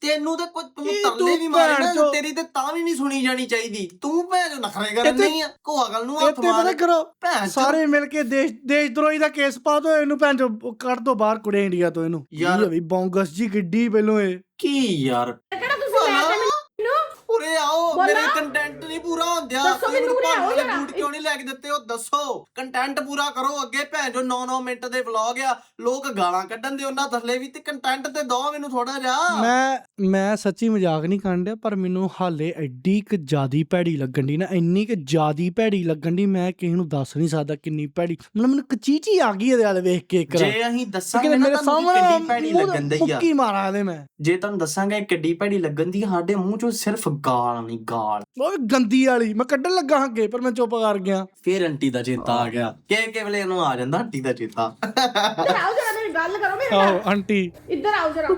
ਤੈਨੂੰ ਤੇ ਕੋਈ ਤੂੰ ਤਰਲੇ ਤੂੰ ਵੀ ਮਾਰੇ ਭੈਣ ਨਾ ਚੋ- ਤੇਰੀ ਤੇ ਤਾਂ ਵੀ ਨਹੀਂ ਸੁਣੀ ਜਾਣੀ ਚਾਹੀਦੀ। ਤੂੰ ਭੈਣ ਜੋ ਨਖਰੇ ਕਰਨ ਨਹੀਂ ਆ ਕੋਆ ਗੱਲ ਨੂੰ ਹੱਥ ਮਾਰ। ਕਰੋ ਭੈਣ ਚੋ- ਸਾਰੇ ਮਿਲ ਕੇ ਦੇਸ਼ ਦੇਸ਼ਦਰੋਹੀ ਦਾ ਕੇਸ ਪਾ ਦੋ ਇਹਨੂੰ ਭੈਣ ਚੋ ਕੱਢ ਦੋ ਬਾਹਰ ਕੁੜੇ ਇੰਡੀਆ ਤੋਂ ਇਹਨੂੰ। ਯਾਰ- ਵੀ ਬੌਂਗਸ ਜੀ ਕਿੱਡੀ ਪਹਿਲੋਂ ਇਹ। ਕੀ ਯਾਰ ਕਿਹੜਾ ਤੁਸੀਂ ਲੈ ਕੇ ਮੈਨੂੰ ਉਹ ਉਰੇ ਆਓ ਬੋਲਾਂ? ਮੇਰੇ ਕੰਟੈਂਟ ਨਹੀਂ ਪੂਰਾ ਹੁੰਦਿਆ। ਦੱਸੋ ਤੁਸੀਂ ਮੈਨੂੰ ਉਰੇ ਆਓ ਵਾਲੇ ਜਰਾ। ਬੂਟ ਕਿਉਂ ਨਹੀਂ ਲੈ ਕੇ ਦਿੱਤੇ? ਉਹ ਦੱਸੋ। ਕੰਟੈਂਟ ਪੂਰਾ ਕਰੋ ਅੱਗੇ। ਭੈਣ ਜੋ 9-9 ਮਿੰਟ ਦੇ ਵਲੌਗ ਆ। ਲੋਕ ਗਾਲਾਂ ਕੱਢਣ ਦੇ ਉਹਨਾਂ ਥੱਲੇ ਵੀ ਤੇ ਕੰਟੈਂਟ ਤੇ ਦੋ ਮੈਨੂੰ ਥੋੜਾ ਜਿਹਾ। ਮੈਂ ਮੈਂ ਸੱਚੀ ਮਜ਼ਾਕ ਨਹੀਂ ਕਰਨ ਡਿਆ ਪਰ ਮੈਨੂੰ ਹਾਲੇ ਐਡੀ ਕੁ ਜਿਆਦੀ ਭੈੜੀ ਲੱਗਣ ਦੀ ਨਾ ਇੰਨੀ ਕੁ ਜਿਆਦੀ ਭੈੜੀ ਲੱਗਣ ਦੀ ਮੈਂ ਕਿਸੇ ਨੂੰ ਦੱਸ ਨਹੀਂ ਸਕਦਾ ਕਿੰਨੀ ਭੈੜੀ। ਮਤਲਬ ਮੈਨੂੰ ਕਚੀਚੀ ਆ ਗਈ ਇਹਦੇ ਵਾਲੇ ਵੇਖ ਕੇ ਇੱਕ ਜੇ ਅਸੀਂ ਦੱਸਾਂਗੇ ਨਾ ਮੇਰੇ ਤੁਹਾਨੂੰ ਸਾਹਮਣੇ ਕਿੱਡੀ ਭੈੜੀ ਲੱਗਣ ਦਈ ਆ। ਮੁੱਕੀ ਮਾਰਾਂ ਇਹਦੇ ਮੈਂ। ਜੇ ਤੁਹਾਨੂੰ ਦੱਸਾਂਗੇ ਕਿੱਡੀ ਭੈੜੀ ਲੱਗਣ ਦੀ ਸਾਡੇ ਮੂੰਹ ਚੋਂ ਸਿਰਫ ਗਾਲ ਨਹੀਂ ਗਾਲ। ਉਹ ਗੰਦੀ ਵਾਲੀ ਮੈਂ ਕੱਢਣ ਲੱਗਾ ਅੱਗੇ ਪਰ ਮੈਂ ਚੁੱਪ ਕਰ ਗਿਆ। ਫੇਰ ਆਂਟੀ ਦਾ ਚੇਤਾ ਆ ਗਿਆ। ਕਿ ਕਿ ਵੇਲੇ ਇਹਨੂੰ ਆ ਜਾਂਦਾ ਆਂਟੀ ਦਾ ਚੇਤਾ। ਆਓ ਜਰਾ ਗੱਲ ਕਰੋ ਮੇਰੇ ਨਾਲ। ਆਹੋ ਆਂਟੀ। ਇੱਧਰ ਆਓ ਜਰਾ।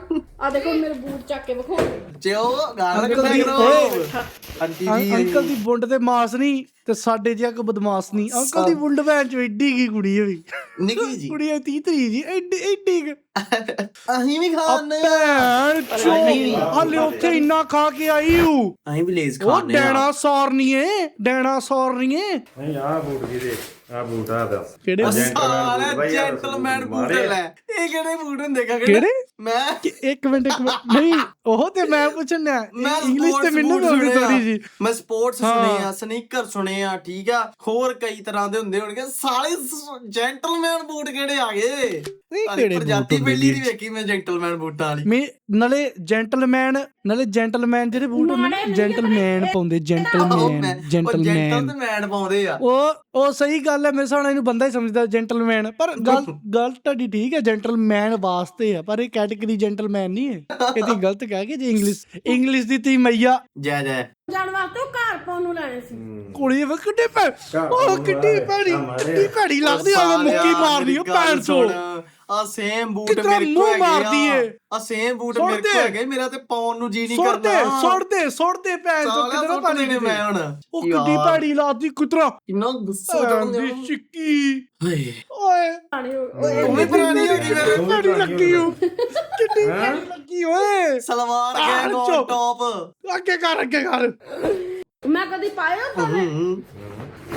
ਆ ਦੇਖੋ ਮੇਰੇ ਬੂਟ ਚੱਕ ਕੇ ਵਿਖਾਓ ਜਿਓ ਗਾਲ ਅੰਕਲ ਦੀ- ਕਰੋ ਓਏ। ਆਂਟੀ ਜੀ ਅੰਕਲ ਦੀ ਬੁੰਡ ਤੇ ਮਾਸ ਨਹੀਂ ਤੇ ਸਾਡੇ ਜਿਹਾ ਕੋ ਬਦਮਾਸ਼ ਨਹੀਂ। ਅੰਕਲ ਦੀ ਬੁੰਡ ਭੈਣ ਚ ਐਡੀ ਕੀ ਕੁੜੀ ਹੈ ਵੀ। ਨਿੱਕੀ ਜੀ। ਕੁੜੀ 30 ਤਰੀ ਜੀ ਐਡੀ ਐਡੀ। ਅਸੀਂ ਵੀ ਆ। ਖਾਣੇ ਭੈਣ ਚੋ। ਹਾਲੇ ਉੱਥੇ ਇੰਨਾ ਖਾ ਕੇ ਆਈ ਹੂੰ ਅਸੀਂ ਵੀ ਲੇਜ਼ ਉਹ ਖਾਣੇ ਆ ਡੈਣਾ ਸੌਰਨੀਏ ਡੈਣਾ ਸੌਰਨੀਏ ਨਹੀਂ ਆ ਬੂਟ ਕੀ ਦੇ ਆ ਬੂਟ ਦੱਸ ਕਿਹੜੇ? Gentleman boot. ਲੈ। ਇਹ ਕਿਹੜੇ ਬੂਟ ਹੁੰਦੇ ਕਾ ਕਿਹੜੇ? ਮੈਂ ਇੱਕ ਮਿੰਟ ਇੱਕ ਮਿੰਟ। ਨਹੀਂ ਉਹ ਤੇ ਮੈਂ ਪੁੱਛਣਾ ਮੈਂ ਇੰਗਲਿਸ਼ ਤੇ ਮੈਨੂੰ ਵੀ ਸੁਣੇ ਆ। ਥੋੜੀ ਜੀ? ਮੈਂ ਸਪੋਰਟਸ। ਸੁਣੇ ਆ ਸਨੀਕਰ ਸੁਣੇ ਆ ਠੀਕ ਆ? ਹੋਰ ਕਈ ਤਰ੍ਹਾਂ ਦੇ ਹੁੰਦੇ ਹੋਣਗੇ। ਸਾਲੇ ਜੈਂਟਲਮੈਨ ਬੂਟ ਕਿਹੜੇ ਆ ਗਏ? ਨਹੀਂ ਕਿਹੜੇ ਪ੍ਰਜਾਤੀ ਪਹਿਲੀ? ਨਹੀਂ ਵੇਖੀ ਮੈਂ ਜੈਂਟਲਮੈਨ ਬੂਟਾਂ ਵਾਲੀ। ਮੇ ਨਾਲੇ ਜੈਂਟਲਮੈਨ ਨਾਲੇ ਜੈਂਟਲਮੈਨ ਜਿਹੜੇ ਬੂਟ ਹੁੰਦੇ ਨੇ ਜੈਂਟਲਮੈਨ ਪਾਉਂਦੇ ਜੈਂਟਲਮੈਨ ਜੈਂਟਲਮੈਨ ਪਾਉਂਦੇ ਆ। ਉਹ ਉਹ ਸਹੀ ਗੱਲ ਹੈ ਮੇਰੇ ਹਿਸਾਬ ਨਾਲ ਇਹਨੂੰ ਬੰਦਾ ਹੀ ਸਮਝਦਾ ਜੈਂਟਲਮੈਨ ਪਰ ਗੱਲ ਗੱਲ ਤੁਹਾਡੀ ਠੀਕ ਹੈ ਜੈਂਟਲਮੈਨ ਵਾਸਤੇ ਆ ਪਰ ਇਹ ਕੈਟਾਗਰੀ ਜੈਂਟਲਮੈਨ ਨਹੀਂ ਹੈ? ਇਹਦੀ ਗਲਤ ਕਹਿ ਕੇ ਜੇ ਇੰਗਲਿਸ਼ ਇੰਗਲਿਸ਼ ਦੀ ਤੀ ਮਈਆ। ਜੈ ਜੈ। ਜਾਣ ਵਾਸਤੇ ਉਹ ਘਰ ਪਾਉਣ ਨੂੰ ਲੈਣੇ ਸੀ। ਕੁੜੀ ਵੇ ਕਿੱਡੀ ਘਰ ਉਹ ਕਿੱਡੀ ਭੈੜੀ। ਕਿੱਡੀ ਭੈੜੀ ਲੱਗਦੀ ਆ ਮੁੱਕੀ ਮਾਰਦੀ ਉਹ ਭੈਣ ਚੋ ਆ ਸੇਮ ਬੂਟ ਮੇਰੇ ਮੂੰਹ ਕੋਲ ਹੈਗੇ ਮਾਰਦੀ ਆ ਏ? ਆ ਸੇਮ ਬੂਟ ਸੁੱਟ ਮੇਰੇ ਕੋਲ। ਹੈਗੇ ਮੇਰਾ ਤੇ ਪਾਉਣ ਨੂੰ ਜੀ ਨਹੀਂ ਸੁੱਟ ਦੇ ਕਰਦਾ। ਸੁੱਟ ਦੇ ਸੁੱਟ ਦੇ ਭੈਣ ਚੋ ਸਾਲਿਆ ਸੁੱਟ ਪਾਣੀ ਦੇਣੇ ਮੈਂ ਹੁਣ ਉਹ ਕਿੱਡੀ ਯਾਰ, ਭੈੜੀ ਲੱਗਦੀ ਕੁਤਰਾ ਇੰਨਾ ਗੁੱਸਾ ਚੜਨ ਦੀ ਚਿੱਕੀ। ਹਾਏ। ਓਏ। ਉਹ ਵੀ ਪੁਰਾਣੀ ਹੋ ਗਈ ਮੇਰੇ ਭੈੜੀ ਲੱਗੀ ਉਹ ਕਿੱਡੀ ਭੈੜੀ ਲੱਗੀ ਓਏ। ਸਲਵਾਰ ਗੈਂਗ ਟੌਪ ਅੱਗੇ ਕਰ ਅੱਗੇ ਕਰ। ਮੈਂ ਕਦੀ ਪਾਇਆ ਤਾਂ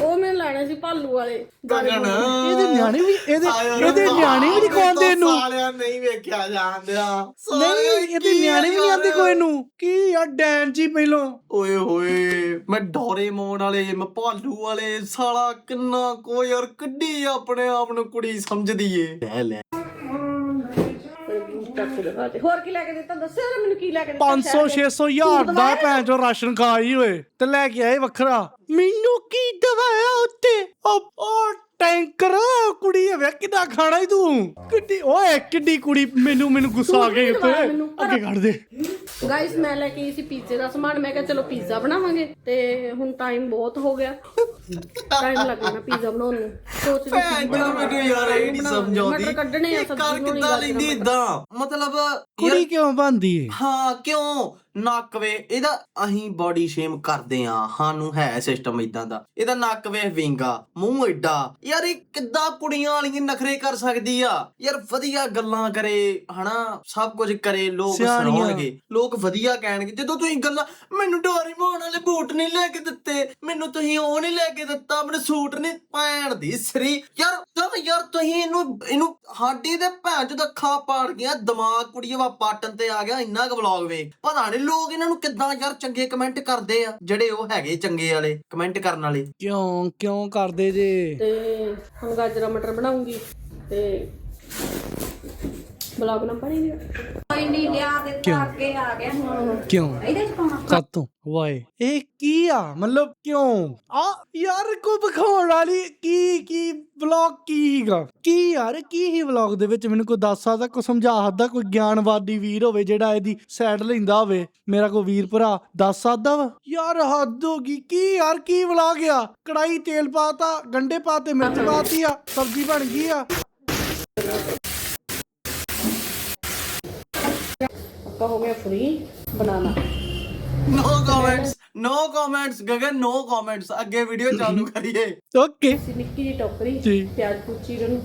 ਉਹ ਮੈਂ ਲੈਣੇ ਸੀ ਭਾਲੂ ਵਾਲੇ। ਗਗਨ ਇਹਦੇ ਨਿਆਣੇ ਵੀ ਇਹਦੇ ਇਹਦੇ ਨਿਆਣੇ ਵੀ ਨਹੀਂ ਇਹਨੂੰ। ਸਾਲਿਆਂ ਨਹੀਂ ਵੇਖਿਆ ਜਾਂਦਿਆ। ਨਹੀਂ ਇਹਦੇ ਨਿਆਣੇ ਵੀ ਨਹੀਂ ਆਉਂਦੇ ਕੋਈ ਨੂੰ ਕੀ ਯਾਰ ਡੈਨ ਜੀ ਪਹਿਲੋਂ? ਓਏ ਹੋਏ ਮੈਂ ਡੋਰੇਮੋਨ ਵਾਲੇ ਮੈਂ ਭਾਲੂ ਵਾਲੇ ਸਾਲਾ ਕਿੰਨਾ ਕੋ ਯਾਰ ਕੱਢੀ ਆਪਣੇ ਆਪ ਨੂੰ ਕੁੜੀ ਸਮਝਦੀ ਏ। ਲੈ ਲੈ। ਹੋਰ ਕੀ ਲੈ ਕੇ ਦਿੱਤਾ? ਦੱਸਿਓ ਨਾ ਮੈਨੂੰ ਕੀ ਲੈ ਕੇ ਦਿੱਤਾ 500 600 ਹਜ਼ਾਰ ਦਾ ਭੈਣ ਚੋ ਰਾਸ਼ਨ ਖਾਈ ਹੋਏ ਤੇ ਲੈ ਕੇ ਆਏ ਵੱਖਰਾ। ਮੈਨੂੰ ਕੀ ਦਵਾਇਆ ਉੱਤੇ ਉਹ ਉਹ ਟੈਂਕਰ ਕੁੜੀ ਵੇ ਕਿਦਾਂ ਖਾਣਾ ਈ ਤੂੰ? ਕਿੱਡੀ ਓਏ ਕਿੱਡੀ ਕੁੜੀ ਮੈਨੂੰ ਮੈਨੂੰ ਗੁੱਸਾ ਆ ਗਿਆ ਉੱਤੇ ਮੈਨੂੰ, ਪਰ- ਅੱਗੇ ਕੱਢ ਦੇ। ਗਾਇਸ ਮੈਂ ਲੈ ਕੇ ਆਈ ਸੀ ਪੀਜ਼ੇ ਦਾ ਸਮਾਨ। ਮੈਂ ਕਿਹਾ ਚਲੋ ਪੀਜ਼ਾ ਬਣਾਵਾਂਗੇ। ਤੇ ਹੁਣ ਟਾਈਮ ਬਹੁਤ ਹੋ ਗਿਆ। ਟਾਈਮ ਲੱਗਣਾ ਪੀਜ਼ਾ ਬਣਾਉਣ ਨੂੰ। ਸੋਚਦੀ ਭੈਣ ਸੀ ਚੋ ਮੈਨੂੰ ਯਾਰ ਇਹ ਨਹੀਂ ਸਮਝ ਆਉਂਦੀ ਮਟਰ ਕੱਢਣੇ ਆ ਇਹ ਸਬਜ਼ੀ ਕਰ ਬਣਾਉਣੀ ਕਿੱਦਾਂ ਲੈਂਦੀ ਇਦਾਂ ਮਤਲਬ ਯਾਰ ਕੁੜੀ ਕਿਉਂ ਬੰਦੀ ਏ? ਹਾਂ ਕਿਉਂ? ਨੱਕ ਵੇ ਇਹਦਾ ਅਸੀਂ ਬਾਡੀ ਸ਼ੇਮ ਕਰਦੇ ਆ ਸਾਨੂੰ ਹੈ ਸਿਸਟਮ ਇਦਾਂ ਦਾ। ਇਹਦਾ ਨੱਕ ਵੇ ਵਿੰਗਾ ਮੂੰਹ ਏਡਾ ਯਾਰ ਇਹ ਕਿੱਦਾਂ ਕੁੜੀਆਂ ਵਾਲੀਆਂ ਨਖਰੇ ਕਰ ਸਕਦੀ ਆ? ਯਾਰ ਵਧੀਆ ਗੱਲਾਂ ਕਰੇ ਹਨਾ? ਸਭ ਕੁਝ ਕਰੇ ਲੋਕ। ਸੁਣਾਉਣਗੇ। ਲੋਕ ਵਧੀਆ ਕਹਿਣਗੇ। ਜਦੋਂ ਤੁਸੀਂ ਗੱਲਾਂ ਮੈਨੂੰ ਡੋਰੀਮੋਨ ਵਾਲੇ ਬੂਟ ਨਹੀਂ ਲੈ ਕੇ ਦਿੱਤੇ। ਮੈਨੂੰ ਤੁਸੀਂ ਉਹ ਨਹੀਂ ਲੈ ਕੇ ਦਿੱਤਾ। ਮੈਨੂੰ ਸੂਟ ਨਹੀਂ ਭੈਣ ਦੀ ਸਰੀ। ਯਾਰ ਜਦ ਯਾਰ ਤੁਸੀਂ ਇਹਨੂੰ ਇਹਨੂੰ ਸਾਡੀ ਤੇ ਭੈਣ ਚੋਦ ਅੱਖਾਂ ਪਾੜ ਗਿਆ ਦਿਮਾਗ ਕੁੜੀ ਵਾ ਪਾਟਨ ਤੇ ਆ ਗਿਆ। ਇੰਨਾ ਕੁ ਵਲੌਗ ਵੇਖ। ਪਤਾ ਨਹੀਂ ਲੋਕ ਇਹਨਾਂ ਨੂੰ ਕਿੱਦਾਂ ਯਾਰ ਚੰਗੇ ਕਮੈਂਟ ਕਰਦੇ ਆ? ਜਿਹੜੇ ਉਹ ਹੈਗੇ ਚੰਗੇ ਵਾਲੇ ਕਮੈਂਟ ਕਰਨ ਵਾਲੇ। ਕਿਉਂ ਕਿਉਂ ਕਰਦੇ ਜੇ? ਤੇ ਹੁਣ ਗਾਜਰਾ ਮਟਰ ਬਣਾਉਂਗੀ ਤੇ ਬਲੌਗ ਨਾ ਬਣੀ ਗਿਆ ਕੋਈ ਨਹੀਂ ਲਿਆ ਦਿੱਤਾ ਅੱਗੇ ਆ ਗਿਆ। ਹੁਣ ਕਿਉਂ? ਇਹਦੇ ਚ ਪਾਉਣਾ। ਕਾਤੋਂ? ਵਾਏ। ਇਹ ਕੀ ਆ? ਮਤਲਬ ਕਿਉਂ? ਆ ਯਾਰ ਕੋ ਵਿਖਾਉਣ ਵਾਲੀ ਕੀ ਕੀ ਵਲੌਗ ਕੀ ਹੀਗਾ ਕੀ ਯਾਰ ਕੀ ਹੀ ਵਲੌਗ ਦੇ ਵਿੱਚ ਮੈਨੂੰ ਕੋਈ ਦੱਸ ਸਕਦਾ? ਕੋਈ ਸਮਝਾ ਸਕਦਾ? ਕੋਈ ਗਿਆਨਵਾਦੀ ਵੀਰ ਹੋਵੇ ਜਿਹੜਾ ਇਹਦੀ ਸਾਈਡ ਲੈਂਦਾ ਹੋਵੇ। ਮੇਰਾ ਕੋਈ ਵੀਰ ਭਰਾ ਦੱਸ ਸਕਦਾ ਵਾ? ਯਾਰ ਹੱਦ ਹੋ ਗਈ। ਕੀ ਯਾਰ ਕੀ ਵਲੌਗ ਆ? ਕੜਾਈ ਤੇਲ ਪਾਤਾ ਗੰਡੇ ਪਾਤੇ ਮਿਰਚ ਪਾਤੀ ਆ ਸਬਜ਼ੀ ਬਣ ਗਈ ਆ। ਆਪਾਂ ਹੋ ਗਿਆ ਫ੍ਰੀ ਬਣਾਣਾ no comments no comments Gagan no comments ਅੱਗੇ ਵੀਡੀਓ ਚਾਲੂ ਕਰੀਏ। ਓਕੇ ਨਿੱਕੀ ਜੀ ਟੋਕਰੀ ਜੀ। ਪਿਆਜ਼ ਕੁਚੀ ਨੂੰ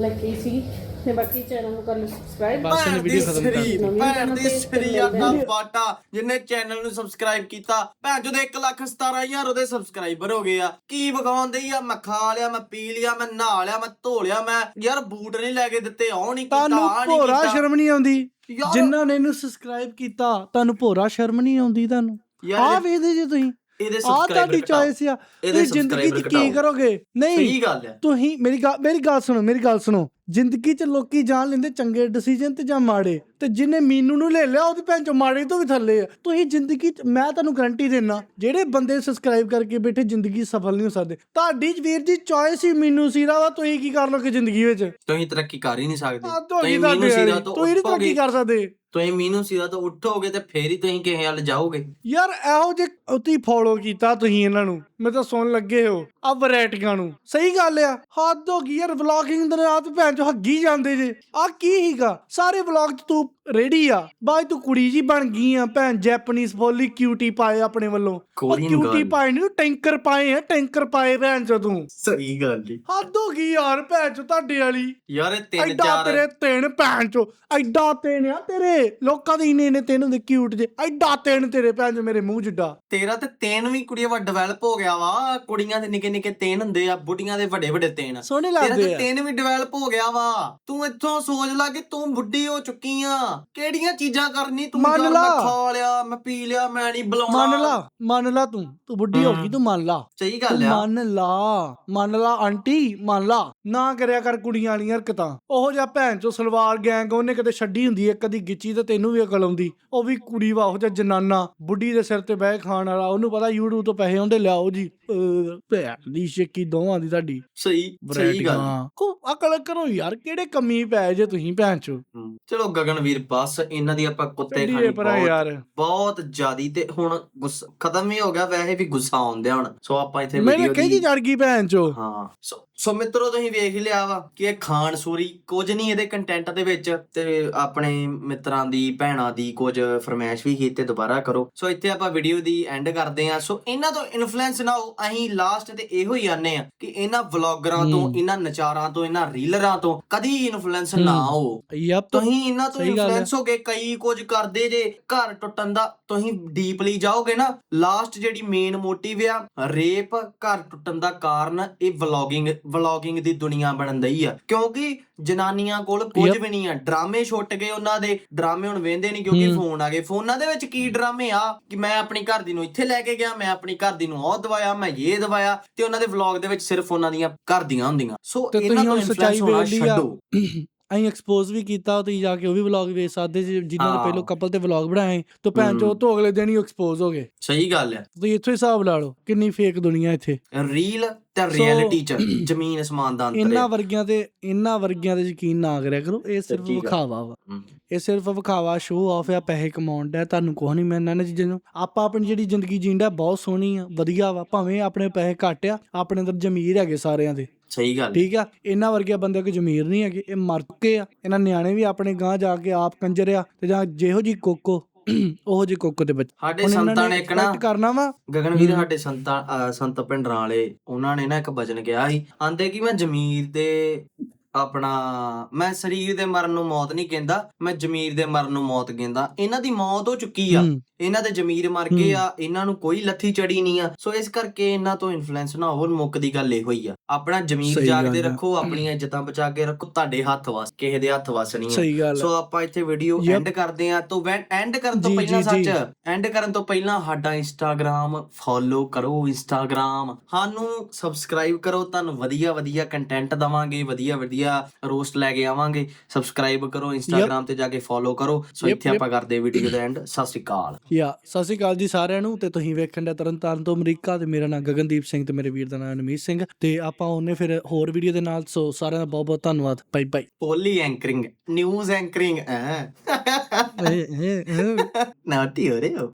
ਲੈ ਕੇ ਆਈ ਸੀ। ਤੇ ਬਾਕੀ ਚੈਨਲ ਨੂੰ ਕਰ ਲਓ ਸਬਸਕ੍ਰਾਈਬ ਬਸ ਇਹਨੇ ਭੈਣ ਦੀ ਵੀਡੀਓ ਖਤਮ ਕਰ ਸਰੀ, ਨਵੀਂ ਭੈਣ ਚੈਨਲ ਦੀ ਤੇ ਸਰੀ ਮਿਲਦੇ ਆਟਾ ਹਾਂ। ਬਾਟਾ ਜਿਨੇ ਚੈਨਲ ਨੂੰ ਸਬਸਕ੍ਰਾਈਬ ਕੀਤਾ ਭੈਣ ਜਦੋਂ 1 ਲੱਖ 17000 ਉਹਦੇ ਸਬਸਕ੍ਰਾਈਬਰ ਹੋ ਗਏ ਆ। ਕੀ ਵਿਖਾਉਂਦੇ ਆ? ਮੈਂ ਖਾ ਲਿਆ ਮੈਂ ਪੀ ਲਿਆ ਮੈਂ ਨਹਾ ਲਿਆ ਮੈਂ ਧੋ ਲਿਆ ਮੈਂ ਯਾਰ ਬੂਟ ਨਹੀਂ ਲੈ ਕੇ ਦਿੱਤੇ ਉਹ ਨਹੀਂ ਕੀਤਾ ਤੁਹਾਨੂੰ ਆਹ ਨਹੀਂ ਭੋਰਾ ਕੀਤਾ। ਸ਼ਰਮ ਨਹੀਂ ਆਉਂਦੀ? ਜਿਨ੍ਹਾਂ ਨੇ ਇਹਨੂੰ ਸਬਸਕ੍ਰਾਈਬ ਕੀਤਾ ਤੁਹਾਨੂੰ ਭੋਰਾ ਸ਼ਰਮ ਨਹੀਂ ਆਉਂਦੀ ਤੁਹਾਨੂੰ? ਯਾਰ ਆ ਇਹਦੇ- ਵੇਖਦੇ ਜੇ ਤੁਸੀਂ। ਇਹਦੇ ਆ ਤੁਹਾਡੀ ਸਬਸਕ੍ਰਾਈਬਰ ਚੋਇਸ ਆ। ਇਹਦੇ ਤੁਸੀਂ ਜ਼ਿੰਦਗੀ 'ਚ ਕੀ। ਕਰੋਗੇ? ਨਹੀਂ ਸਹੀ ਗੱਲ ਹੈ ਤੁਸੀਂ ਮੇਰੀ ਗੱਲ ਮੇਰੀ ਗੱਲ ਸੁਣੋ ਮੇਰੀ ਗੱਲ ਸੁਣੋ। ਜ਼ਿੰਦਗੀ 'ਚ ਲੋਕੀ ਜਾਣ ਲੈਂਦੇ ਚੰਗੇ ਡਿਸੀਜਨ ਤੇ ਜਾਂ ਮਾੜੇ ਤੇ ਜਿਹਨੇ ਮੀਨੂ ਨੂੰ ਲੈ ਲਿਆ ਉਹਦੀ ਭੈਣ ਚੋ ਮਾੜੇ ਤੋਂ ਵੀ ਥੱਲੇ ਆ। ਤੁਸੀਂ ਜ਼ਿੰਦਗੀ 'ਚ ਮੈਂ ਤੁਹਾਨੂੰ ਗਾਰੰਟੀ ਦੇਣਾ ਜਿਹੜੇ ਬੰਦੇ ਸਬਸਕ੍ਰਾਈਬ ਕਰਕੇ ਬੈਠੇ ਜ਼ਿੰਦਗੀ ਸਫਲ ਨਹੀਂ ਹੋ ਸਕਦੇ। ਤੁਹਾਡੀ ਵੀਰ ਜੀ ਚੋਇਸ ਹੀ ਮੀਨੂ ਸੀਰਾ ਵਾ ਤੁਸੀਂ ਕੀ ਕਰ ਲੋਗੇ ਜ਼ਿੰਦਗੀ ਵਿੱਚ? ਤੁਸੀਂ ਤਰੱਕੀ ਕਰ ਹੀ ਨਹੀਂ ਸਕਦੇ। ਤੁਸੀਂ ਮੀਨੂ ਸੀਰਾ ਤੋਂ ਤੁਸੀਂ ਨਹੀਂ ਤਰੱਕੀ ਕਰ ਸਕਦੇ। ਤੁਸੀਂ ਮੀਨੂ ਸੀਰਾ ਤੋਂ ਉੱਠੋਗੇ ਤੇ ਫੇਰ ਹੀ ਤੁਸੀਂ ਕਿਸੇ ਵੱਲ ਜਾਓਗੇ। ਯਾਰ, ਇਹੋ ਜੇ ਉਤੀ ਫੋਲੋ ਕੀਤਾ ਤੁਸੀਂ ਇਹਨਾਂ ਨੂੰ। ਮੈਂ ਤਾਂ ਸੁਣ ਲੱਗੇ ਹੋ, ਆ ਵੈਰਾਈਟੀਆਂ ਨੂੰ। ਸਹੀ ਗੱਲ ਆ। ਹੱਦ ਹੋ ਗਈ ਯਾਰ ਵਲੌਗਿੰਗ ਦੇ ਰਾਤ ਭੈਣ ਚੋ ਹੱਗੀ ਜਾਂਦੇ ਜੇ। ਆ ਕੀ ਹੀਗਾ? ਸਾਰੇ ਵਲੌਗ ਤੂੰ ਰੈਡੀ ਆ। ਬਾਈ ਤੂੰ ਕੁੜੀ ਜੀ ਬਣ ਗਈ ਆ ਭੈਣ ਜੈਪਨੀਜ਼ ਫੋਲੀ ਕਿਊਟੀ ਪਾਏ ਆਪਣੇ ਵੱਲੋਂ। Korean cutie girl। ਪਾਏ ਨਹੀਂ ਟੈਂਕਰ ਪਾਏ ਆ ਟੈਂਕਰ ਪਾਏ ਭੈਣ ਚੋ ਤੂੰ। ਸਹੀ ਗੱਲ ਜੀ। ਹੱਦ ਹੋ ਗਈ ਯਾਰ ਭੈਣ ਚੋ ਤੁਹਾਡੇ ਵਾਲੀ। ਯਾਰ ਇਹ ਤਿੰਨ ਐਡਾ ਚਾਰ ਤੇਰੇ ਤਿੰਨ ਭੈਣ ਚੋ ਐਡਾ ਤਿੰਨ ਆ ਤੇਰੇ। ਲੋਕਾਂ ਦੇ ਇੰਨੇ ਇੰਨੇ ਤਿੰਨ ਹੁੰਦੇ ਕਿਊਟ ਜੇ। ਐਡਾ ਤਿੰਨ ਤੇਰੇ ਭੈਣ ਚੋ ਮੇਰੇ ਮੂੰਹ ਜਿੱਡਾ। ਤੇਰਾ ਤੇ ਤੇਨ ਵੀ ਕੁੜੀਆਂ ਵਾ ਡਿਵੈਲਪ ਹੋ ਗਿਆ ਵਾ। ਕੁੜੀਆਂ ਦੇ ਨਿੱਕੇ ਨਿੱਕੇ ਤੇਨ ਹੁੰਦੇ ਆ ਬੁੱਢੀਆਂ ਦੇ ਵੱਡੇ ਵੱਡੇ ਤੇਨ। ਸੋਹਣੇ ਤੇਰਾ ਲੱਗਦੇ ਤੇ ਆ। ਤੇਨ ਵੀ ਡਿਵੈਲਪ ਹੋ ਗਿਆ ਵਾ। ਤੂੰ ਇੱਥੋਂ ਸੋਚ ਲਾ ਕਿ ਤੂੰ ਬੁੱਢੀ ਹੋ ਚੁੱਕੀ ਆ। ਕਿਹੜੀਆਂ ਚੀਜ਼ਾਂ ਕਰਨੀ ਤੂੰ ਮੰਨ ਲਾ। ਮੈਂ ਖਾ ਲਿਆ ਮੈਂ ਪੀ ਲਿਆ ਮੈਂ ਨਹੀਂ ਬੁਲਾਉਣਾ। ਮੰਨ ਲਾ ਮੰਨ ਲਾ ਤੂੰ। ਤੂੰ ਬੁੱਢੀ ਹੋ ਗਈ ਤੂੰ ਮੰਨ ਲਾ। ਸਹੀ ਤੂੰ ਗੱਲ ਆ। ਮੰਨ ਲਾ। ਮੰਨ ਲਾ ਆਂਟੀ ਮੰਨ ਲਾ। ਨਾ ਕਰਿਆ ਕਰ ਕੁੜੀਆਂ ਵਾਲੀਆਂ ਹਰਕਤਾਂ। ਉਹੋ ਜਿਹਾ ਭੈਣ ਚੋ ਸਲਵਾਰ ਗੈਂਗ ਉਹਨੇ ਕਦੇ ਛੱਡੀ ਹੁੰਦੀ ਹੈ ਕਦੀ ਗਿੱਚੀ ਤੇ ਤੈਨੂੰ ਵੀ ਅਕਲ ਆਉਂਦੀ। ਉਹ ਵੀ ਕੁੜੀ ਵਾ ਉਹ ਜਿਹਾ ਜਨਾਨਾ ਬੁੱਢੀ ਦੇ ਸਿਰ ਤੇ ਬਹਿ ਖਾਣ ਵਾਲਾ। ਉਹਨੂੰ ਪਤਾ YouTube ਤੋਂ ਪੈਸੇ ਆਉਂਦੇ ਲਿਆਓ ਜੀ। ਅਹ, ਭੈਣ ਦੀ ਸ਼ੱਕੀ ਦੋਵਾਂ ਦੀ ਤੁਹਾਡੀ। ਸਹੀ ਸਹੀ ਗੱਲ। ਕੋ ਅਕਲ ਕਰੋ ਯਾਰ ਕਿਹੜੇ ਕਮੀ ਪੈ ਜੇ ਤੁਸੀਂ ਭੈਣ ਚੋ। ਹਮ, ਚਲੋ ਗਗਨਵੀਰ ਬਸ ਇਹਨਾਂ ਦੀ ਆਪਾਂ ਕੁੱਤੇ ਖਾਣੀ ਪਰਾਂ ਬਹੁਤ ਯਾਰ। ਬਹੁਤ ਜ਼ਿਆਦੀ ਤੇ ਹੁਣ ਗੁੱਸਾ ਖਤਮ ਹੀ ਹੋ ਗਿਆ ਵੈਸੇ ਵੀ ਗੁੱਸਾ ਆਉਂਦਿਆ ਹੁਣ। ਸੋ ਆਪਾਂ ਇੱਥੇ ਮੇਰੇ ਵੀਡੀਓ ਕਹੀ ਦੀ ਗਈ ਭੈਣ ਚੋ। ਹਾਂ। ਸੋ ਸੋ ਮਿੱਤਰੋ ਤੁਸੀਂ ਵੇਖ ਹੀ ਲਿਆ ਵਾ ਕਿ ਇਹ ਖਾਣ ਸੂਰੀ ਕੁਝ ਨਹੀਂ ਇਹਦੇ ਕੰਟੈਂਟ ਦੇ ਵਿੱਚ ਤੇ ਆਪਣੇ ਮਿੱਤਰਾਂ ਦੀ ਭੈਣਾਂ ਦੀ ਕੁਝ ਫਰਮਾਇਸ਼ ਵੀ ਕੀਤੇ ਦੁਬਾਰਾ ਕਰੋ। ਸੋ ਇੱਥੇ ਆਪਾਂ ਵੀਡੀਓ ਦੀ ਐਂਡ ਕਰਦੇ ਆ ਸੋ ਇਹਨਾਂ ਤੋਂ ਇਨਫਲੂਐਂਸ ਨਾ ਹੋ ਅਸੀਂ ਲਾਸਟ ਤੇ ਇਹੋ ਹੀ ਆਨੇ ਆ ਕਿ ਇਹਨਾਂ ਵਲੌਗਰਾਂ ਤੋਂ ਹੂੰ। ਇਹਨਾਂ ਨਚਾਰਾਂ ਤੋਂ ਇਹਨਾਂ ਰੀਲਰਾਂ ਤੋਂ ਕਦੀ ਇਨਫਲੂਐਂਸ ਨਾ ਹੂੰ। ਹੋ ਯਪ ਤੁਸੀਂ ਇਹਨਾਂ ਤੋਂ ਸਹੀ ਗੱਲ ਹੈ। ਇਨਫਲੂਐਂਸ ਹੋ ਕੇ ਕਈ ਕੁਝ ਕਰਦੇ ਜੇ ਘਰ ਟੁੱਟਣ ਦਾ ਤੁਸੀਂ ਡੀਪਲੀ ਜਾਓਗੇ ਨਾ ਲਾਸਟ ਜਿਹੜੀ ਮੇਨ ਮੋਟਿਵ ਆ ਰੇਪ ਘਰ ਟੁੱਟਣ ਦਾ ਕਾਰਨ ਇਹ ਵਲੌਗਿੰਗ ਵਲੌਗਿੰਗ ਦੀ ਦੁਨੀਆ ਬਣਨ ਦਈ ਆ। ਕਿਉਂਕਿ ਜਨਾਨੀਆਂ ਕੋਲ ਕੁਝ. ਵੀ ਨਹੀਂ ਆ। ਡਰਾਮੇ ਛੁੱਟ ਗਏ ਉਹਨਾਂ ਦੇ ਡਰਾਮੇ ਹੁਣ ਵੇਂਦੇ ਨਹੀਂ ਕਿਉਂਕਿ। ਫੋਨ ਆ ਗਏ। ਫੋਨਾਂ ਦੇ ਵਿੱਚ ਕੀ ਡਰਾਮੇ ਆ? ਕਿ ਮੈਂ ਆਪਣੀ ਘਰ ਦੀ ਨੂੰ ਇੱਥੇ ਲੈ ਕੇ ਗਿਆ ਮੈਂ ਆਪਣੀ ਘਰ ਦੀ ਨੂੰ ਉਹ ਦਵਾਇਆ ਮੈਂ ਇਹ ਦਵਾਇਆ ਤੇ ਉਹਨਾਂ ਦੇ ਵਲੌਗ ਦੇ ਵਿੱਚ ਸਿਰਫ ਉਹਨਾਂ ਦੀਆਂ ਘਰ ਦੀਆਂ ਹੁੰਦੀਆਂ। ਸੋ ਇਹਨਾਂ ਤੋਂ ਇਨਫਲੂਐਂਸ ਸੱਚਾਈ ਹੋਣਾ ਛੱਡੋ। ਅਸੀਂ ਐਕਸਪੋਜ਼ ਵੀ ਕੀਤਾ ਤੁਸੀਂ ਜਾ ਕੇ ਉਹ ਵੀ ਵਲੌਗ ਵੇਖ ਸਕਦੇ ਜੀ ਜਿਨ੍ਹਾਂ ਨੇ ਹਾਂ। ਪਹਿਲਾਂ ਕਪਲ ਤੇ ਵਲੌਗ ਬਣਾਏ ਤਾਂ ਭੈਣ ਚੋ ਹੂੰ। ਤੋਂ ਅਗਲੇ ਦਿਨ ਹੀ ਐਕਸਪੋਜ਼ ਹੋ ਗਏ ਸਹੀ ਗੱਲ ਆ ਤੁਸੀਂ ਇੱਥੋਂ ਹੀ ਹਿਸਾਬ ਲਾ ਲਓ ਕਿੰਨੀ ਫੇਕ ਦੁਨੀਆ ਇੱਥੇ ਰੀਲ ਤੇ ਰਿਐਲਿਟੀ ਚ ਜ਼ਮੀਨ ਅਸਮਾਨ ਦਾ ਅੰਤਰ ਹੈ ਵਰਗੀਆਂ ਤੇ ਇੰਨਾ ਵਰਗੀਆਂ ਤੇ ਯਕੀਨ ਨਾ ਕਰਿਆ ਕਰੋ ਇਹ ਸਿਰਫ। ਵਿਖਾਵਾ ਵਾ। ਇਹ ਸਿਰਫ ਵਿਖਾਵਾ ਸ਼ੋਅ ਆਫ ਆ ਪੈਸੇ ਕਮਾਉਣ ਦਾ ਤੁਹਾਨੂੰ ਕੁਝ ਨਹੀਂ ਮਿਲਣਾ ਇਹਨਾਂ ਚੀਜ਼ਾਂ ਨੂੰ। ਆਪਾਂ ਆਪਣੀ ਜਿਹੜੀ ਜ਼ਿੰਦਗੀ ਜੀਂਦਾ ਬਹੁਤ ਸੋਹਣੀ ਆ ਵਧੀਆ ਵਾ ਭਾਵੇਂ ਆਪਣੇ ਪੈਸੇ ਘੱਟ ਆ ਆਪਣੇ ਅੰਦਰ ਜ਼ਮੀਰ ਹੈਗੇ ਸਾਰਿਆਂ ਦੇ। ਸਹੀ ਗੱਲ। ਠੀਕ ਆ? ਇਹਨਾਂ ਵਰਗੇ ਬੰਦੇ ਕੋ ਜ਼ਮੀਰ ਨਹੀਂ ਹੈਗੇ ਇਹ ਮਰ ਚੁੱਕੇ ਆ। ਇਹਨਾਂ ਨਿਆਣੇ ਵੀ ਆਪਣੇ ਗਾਂ ਜਾ ਕੇ ਆਪ ਕੰਜਰ ਆ ਤੇ ਜਾਂ ਜਿਹੋ ਜੀ ਕੋਕੋ ਉਹੋ ਜੀ ਕੋਕੋ ਦੇ ਬੱਚੇ ਸਾਡੇ ਹੁਣ ਇਹਨਾਂ ਸੰਤਾਂ ਨੇ ਇੱਕ ਨਾ expect ਕਰਨਾ ਵਾ ਗਗਨਵੀਰ। ਸਾਡੇ ਸੰਤਾਂ ਅਹ ਸੰਤ ਪਿੰਡਰਾਂ ਵਾਲੇ ਉਹਨਾਂ ਨੇ ਨਾ ਇੱਕ ਬਚਨ ਕਿਹਾ ਸੀ ਆਂਦੇ ਕਿ ਮੈਂ ਜ਼ਮੀਰ ਦੇ ਆਪਣਾ ਮੈਂ ਸਰੀਰ ਦੇ ਮਰਨ ਨੂੰ ਮੌਤ ਨਹੀਂ ਕਹਿੰਦਾ ਮੈਂ ਜ਼ਮੀਰ ਦੇ ਮਰਨ ਨੂੰ ਮੌਤ ਕਹਿੰਦਾ ਇਹਨਾਂ ਦੀ ਮੌਤ ਹੋ ਚੁੱਕੀ ਆ ਇਹਨਾਂ ਦੇ ਜ਼ਮੀਰ ਮਰ ਗਏ। ਆ ਇਹਨਾਂ ਨੂੰ ਕੋਈ ਲੱਥੀ ਚੜੀ ਨਹੀਂ ਆ ਸੋ ਇਸ ਕਰਕੇ ਇਹਨਾਂ ਤੋਂ ਇਨਫਲੂਐਂਸ ਨਾ ਹੋਵੋ ਮੁੱਕ ਦੀ ਗੱਲ ਇਹੋ ਹੀ ਆ ਆਪਣਾ ਜ਼ਮੀਰ ਜਾਗਦੇ। ਰੱਖੋ ਆਪਣੀਆਂ ਇੱਜ਼ਤਾਂ ਬਚਾ ਕੇ ਰੱਖੋ ਤੁਹਾਡੇ ਹੱਥ ਵਸ ਕਿਸੇ ਦੇ ਹੱਥ ਵਸ ਨਹੀਂ ਆ। ਸੋ ਆਪਾਂ ਇੱਥੇ ਵੀਡੀਓ. ਐਂਡ ਕਰਦੇ ਆ ਤੋਂ ਐਂਡ ਕਰਨ ਤੋਂ ਪਹਿਲਾਂ। ਸੱਚ ਐਂਡ ਕਰਨ ਤੋਂ ਪਹਿਲਾਂ ਸਾਡਾ ਇੰਸਟਾਗ੍ਰam ਫੋਲੋ ਕਰੋ ਇੰਸਟਾਗ੍ਰam ਸਾਨੂੰ ਸਬਸਕ੍ਰਾਈਬ ਕਰੋ ਤੁਹਾਨੂੰ ਵਧੀਆ ਵਧੀਆ ਕੰਟੈਂਟ ਦਵਾਂਗੇ ਵਧੀਆ ਵਧੀਆ ਰੋਸਟ ਲੈ ਕੇ ਆਵਾਂਗੇ। ਸਬਸਕ੍ਰਾਈਬ ਕਰੋ ਇੰਸਟਾਗ੍ਰam ਤੇ ਜਾ ਕੇ ਫੋਲੋ ਕਰੋ। ਸੋ ਇੱਥੇ. ਆਪਾਂ ਕਰਦੇ ਵੀਡੀਓ ਦਾ ਐਂਡ ਸਤਿ ਸ਼੍ਰੀ ਅਕਾਲ। ਯਾ ਸਤਿ ਸ਼੍ਰੀ ਅਕਾਲ ਜੀ ਸਾਰਿਆਂ ਨੂੰ ਤੇ ਤੁਸੀਂ ਵੇਖਣ ਦਾ ਤਰਨਤਾਰਨ ਤੋਂ ਅਮਰੀਕਾ ਤੇ ਮੇਰਾ ਨਾਮ ਗਗਨਦੀਪ ਸਿੰਘ ਤੇ ਮੇਰੇ ਵੀਰ ਦਾ ਨਾਮ ਨਮੀਤ ਸਿੰਘ। ਤੇ ਆਪਾਂ ਉਹਨੇ ਫਿਰ ਹੋਰ ਵੀਡੀਓ ਦੇ ਨਾਲ। ਸੋ ਸਾਰਿਆਂ ਦਾ ਬਹੁਤ ਬਹੁਤ ਧੰਨਵਾਦ ਬਾਈ ਬਾਈ ਪੋਲੀ ਐਂਕਰਿੰਗ ਨਿਊਜ਼ ਐਂਕਰਿੰਗ ਐ ਨਾਟੀ ਹੋ ਰਹੇ ਹੋ?